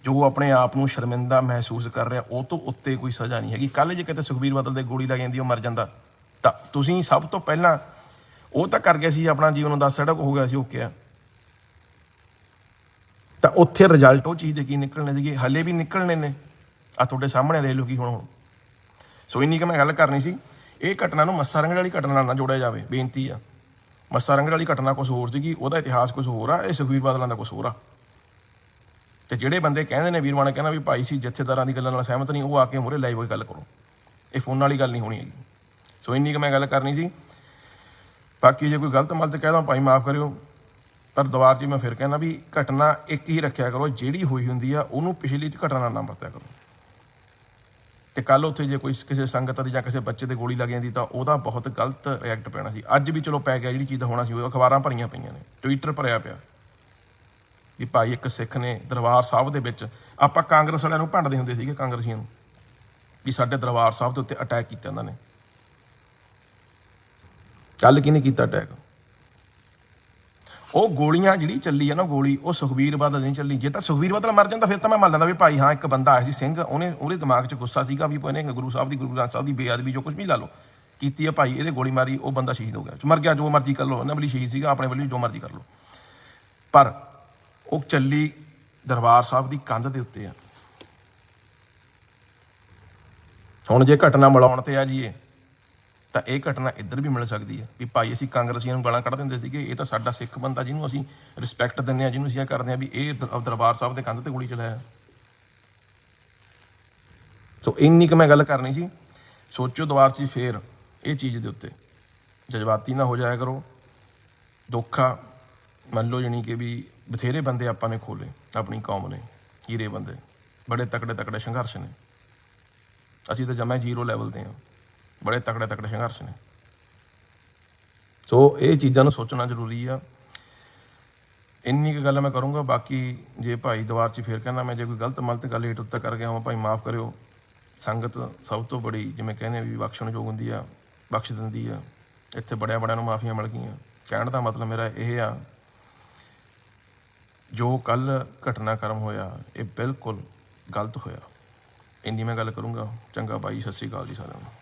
ਜੋ ਆਪਣੇ ਆਪ ਨੂੰ ਸ਼ਰਮਿੰਦਾ ਮਹਿਸੂਸ ਕਰ ਰਿਹਾ, ਉਹ ਤੋਂ ਉੱਤੇ ਕੋਈ ਸਜ਼ਾ ਨਹੀਂ ਹੈਗੀ। ਕੱਲ ਜੇ ਕਿਤੇ ਸੁਖਬੀਰ ਬਾਦਲ ਦੇ ਗੋਲੀ ਲੱਗ ਜਾਂਦੀ, ਉਹ ਮਰ ਜਾਂਦਾ। ਤਾਂ ਤੁਸੀਂ ਸਭ ਤੋਂ ਪਹਿਲਾਂ ਉਹ ਤਾਂ ਕਰ ਗਿਆ ਸੀ, ਆਪਣਾ ਜੀਵਨ ਨੂੰ ਸੜਕ ਹੋ ਗਿਆ ਸੀ, ਉਹ ਕਿਹਾ। ਤਾਂ ਉੱਥੇ ਰਿਜ਼ਲਟ ਉਹ ਚੀਜ਼ ਦੇ ਕੀ ਨਿਕਲਣੇ ਸੀਗੇ? ਹਲੇ ਵੀ ਨਿਕਲਣੇ ਨੇ। ਆ ਤੁਹਾਡੇ ਸਾਹਮਣੇ ਦੇਖ ਲਓ ਕੀ ਹੁਣ ਹੁਣ ਸੋ ਇੰਨੀ ਕਿ ਮੈਂ ਗੱਲ ਕਰਨੀ ਸੀ। ਇਹ ਘਟਨਾ ਨੂੰ ਮੱਸਾ ਰੰਗੜ ਵਾਲੀ ਘਟਨਾ ਨਾਲ ਨਾ ਜੋੜਿਆ ਜਾਵੇ। ਬੇਨਤੀ ਆ। ਮੱਸਾ ਰੰਗੜ ਵਾਲੀ ਘਟਨਾ ਕੁਝ ਹੋਰ ਸੀਗੀ, ਉਹਦਾ ਇਤਿਹਾਸ ਕੁਝ ਹੋਰ ਆ, ਇਹ ਸੁਖਬੀਰ ਬਾਦਲਾਂ ਦਾ ਕੁਝ ਹੋਰ ਆ। ਤੇ ਜਿਹੜੇ ਬੰਦੇ ਕਹਿੰਦੇ ਨੇ ਵੀਰਵਾਨ ਕਹਿੰਦਾ ਵੀ ਭਾਈ ਸੀ ਜਥੇਦਾਰਾਂ ਦੀ ਗੱਲਾਂ ਨਾਲ ਸਹਿਮਤ ਨਹੀਂ, ਉਹ ਆ ਕੇ ਮੂਹਰੇ ਲਾਈਵ ਹੋਈ ਗੱਲ ਕਰੋ। ਇਹ ਫੋਨ ਵਾਲੀ ਗੱਲ ਨਹੀਂ ਹੋਣੀ ਹੈਗੀ। ਸੋ ਇੰਨੀ ਕਿ ਮੈਂ ਗੱਲ ਕਰਨੀ ਸੀ। ਬਾਕੀ ਜੇ ਕੋਈ ਗਲਤ ਮਲਤ ਕਹਿਦਾ ਭਾਈ ਮਾਫ ਕਰਿਓ। ਪਰ ਦੁਬਾਰ ਜੀ ਮੈਂ ਫਿਰ ਕਹਿੰਦਾ ਵੀ ਘਟਨਾ ਇੱਕ ਹੀ ਰੱਖਿਆ ਕਰੋ, ਜਿਹੜੀ ਹੋਈ ਹੁੰਦੀ ਆ, ਉਹਨੂੰ ਪਿਛਲੀ ਘਟਨਾ ਨਾਲ ਨਾ ਵਰਤਿਆ ਕਰੋ। ਤੇ ਕੱਲ ਉੱਥੇ ਜੇ ਕੋਈ ਕਿਸੇ ਸੰਗਤ ਦੀ ਜਾਂ ਕਿਸੇ ਬੱਚੇ ਤੇ ਗੋਲੀ ਲੱਗ ਜਾਂਦੀ ਤਾਂ ਉਹਦਾ ਬਹੁਤ ਗਲਤ ਰਿਐਕਟ ਪੈਣਾ ਸੀ। ਅੱਜ ਵੀ ਚਲੋ ਪੈ ਗਿਆ, ਜਿਹੜੀ ਚੀਜ਼ ਦਾ ਹੋਣਾ ਸੀ ਉਹ ਅਖਬਾਰਾਂ ਭਰੀਆਂ ਪਈਆਂ ਨੇ ਟਵਿੱਟਰ ਭਰਿਆ ਪਿਆ। ਵੀ ਭਾਈ ਇੱਕ ਸਿੱਖ ਨੇ ਦਰਬਾਰ ਸਾਹਿਬ ਦੇ ਵਿੱਚ, ਆਪਾਂ ਕਾਂਗਰਸ ਵਾਲਿਆਂ ਨੂੰ ਭੰਡਦੇ ਹੁੰਦੇ ਸੀਗੇ, ਕਾਂਗਰਸੀਆਂ ਨੂੰ, ਵੀ ਸਾਡੇ ਦਰਬਾਰ ਸਾਹਿਬ ਦੇ ਉੱਤੇ ਅਟੈਕ ਕੀਤਾ ਉਹਨਾਂ ਨੇ। ਕੱਲ ਕਿਹਨੇ ਕੀਤਾ ਅਟੈਕ ਉਹ ਗੋਲੀਆਂ ਜਿਹੜੀ ਚੱਲੀ ਆ ਨਾ ਗੋਲੀ, ਉਹ ਸੁਖਬੀਰ ਬਾਦਲ ਨਹੀਂ ਚੱਲੀ। ਜੇ ਤਾਂ ਸੁਖਬੀਰ ਬਾਦਲ ਮਰ ਜਾਂਦਾ, ਫਿਰ ਤਾਂ ਮੈਂ ਮੰਨ ਲੈਂਦਾ ਵੀ ਭਾਈ ਹਾਂ, ਇੱਕ ਬੰਦਾ ਆਇਆ ਸੀ ਸਿੰਘ, ਉਹਨੇ, ਉਹਦੇ ਦਿਮਾਗ 'ਚ ਗੁੱਸਾ ਸੀਗਾ ਵੀ ਇਹਨੇ ਗੁਰੂ ਸਾਹਿਬ ਦੀ, ਗੁਰੂ ਗ੍ਰੰਥ ਸਾਹਿਬ ਦੀ ਬੇਅਦਬੀ ਜੋ ਕੁਝ ਵੀ ਲਾ ਲਓ, ਕੀਤੀ ਆ ਭਾਈ, ਇਹਦੇ ਗੋਲੀ ਮਾਰੀ, ਉਹ ਬੰਦਾ ਸ਼ਹੀਦ ਹੋ ਗਿਆ। ਮਰ ਗਿਆ, ਜੋ ਮਰਜ਼ੀ ਕਰ ਲਓ, ਉਹਨਾਂ ਵੱਲੋਂ ਸ਼ਹੀਦ ਸੀਗਾ, ਆਪਣੇ ਵੱਲੋਂ ਜੋ ਮਰਜ਼ੀ ਕਰ ਲਓ। ਪਰ ਉਹ ਚੱਲੀ ਦਰਬਾਰ ਸਾਹਿਬ ਦੀ ਕੰਧ ਦੇ ਉੱਤੇ ਆ। ਹੁਣ ਜੇ ਘਟਨਾ ਮਿਲਾਉਣ ਤੇ ਆ ਜੀ ਇਹ ਤਾਂ ਇਹ ਘਟਨਾ ਇੱਧਰ ਵੀ ਮਿਲ ਸਕਦੀ ਹੈ। ਵੀ ਭਾਈ ਅਸੀਂ ਕਾਂਗਰਸੀਆਂ ਨੂੰ ਗਾਲਾਂ ਕੱਢ ਦਿੰਦੇ ਸੀਗੇ, ਇਹ ਤਾਂ ਸਾਡਾ ਸਿੱਖ ਬੰਦਾ ਜਿਹਨੂੰ ਅਸੀਂ ਰਿਸਪੈਕਟ ਦਿੰਦੇ ਆ ਜਿਹਨੂੰ ਅਸੀਂ ਇਹ ਕਰਦੇ ਆ ਵੀ ਇਹ ਦਰਬਾਰ ਸਾਹਿਬ ਦੇ ਕੰਧ ਤੇ ਗੋਲੀ ਚਲਾਇਆ। ਸੋ ਇੰਨੀ ਕੁ ਮੈਂ ਗੱਲ ਕਰਨੀ ਸੀ। ਸੋਚੋ ਦੁਬਾਰ ਚ ਫੇਰ ਇਹ ਚੀਜ਼ ਦੇ ਉੱਤੇ। ਜਜ਼ਬਾਤੀ ਨਾ ਹੋ ਜਾਇਆ ਕਰੋ। ਦੁੱਖ ਆ ਮੰਨ ਲਓ ਜਾਣੀ ਕਿ ਵੀ ਬਥੇਰੇ ਬੰਦੇ ਆਪਾਂ ਨੇ ਖੋਲੇ, ਆਪਣੀ ਕੌਮ ਨੇ, ਹੀਰੇ ਬੰਦੇ। ਬੜੇ ਤਕੜੇ ਤਕੜੇ ਸੰਘਰਸ਼ ਨੇ। ਅਸੀਂ ਤਾਂ ਜਮਾ ਜ਼ੀਰੋ ਲੈਵਲ ਤੇ ਆ ਬੜੇ ਤਕੜੇ ਤਕੜੇ ਸੰਘਰਸ਼ ਨੇ। ਸੋ ਇਹ ਚੀਜ਼ਾਂ ਨੂੰ ਸੋਚਣਾ ਜ਼ਰੂਰੀ ਆ। ਇੰਨੀ ਕੁ ਗੱਲ ਮੈਂ ਕਰੂੰਗਾ, ਬਾਕੀ ਜੇ ਭਾਈ ਦੁਆਰ 'ਚ ਫੇਰ ਕਹਿੰਦਾ, ਮੈਂ ਜੇ ਕੋਈ ਗਲਤ ਮਲਤ ਗੱਲ ਹੇਠ ਉੱਤੇ ਕਰ ਗਿਆ ਹਾਂ ਭਾਈ ਮਾਫ ਕਰਿਓ। ਸੰਗਤ ਸਭ ਤੋਂ ਬੜੀ ਜਿਵੇਂ ਕਹਿੰਦੇ ਆ ਵੀ ਬਖਸ਼ਣਯੋਗ ਹੁੰਦੀ ਆ, ਬਖਸ਼ ਦਿੰਦੀ ਆ। ਇੱਥੇ ਬੜਿਆਂ ਬੜਿਆਂ ਨੂੰ ਮਾਫੀਆਂ ਮਿਲ ਗਈਆਂ। ਕਹਿਣ ਦਾ ਮਤਲਬ ਮੇਰਾ ਇਹ ਆ, ਜੋ ਕੱਲ ਘਟਨਾਕ੍ਰਮ ਹੋਇਆ, ਇਹ ਬਿਲਕੁਲ ਗਲਤ ਹੋਇਆ। ਇੰਨੀ ਮੈਂ ਗੱਲ ਕਰੂੰਗਾ। ਚੰਗਾ ਬਾਈ, ਸਤਿ ਸ਼੍ਰੀ ਅਕਾਲ ਜੀ ਸਾਰਿਆਂ ਨੂੰ।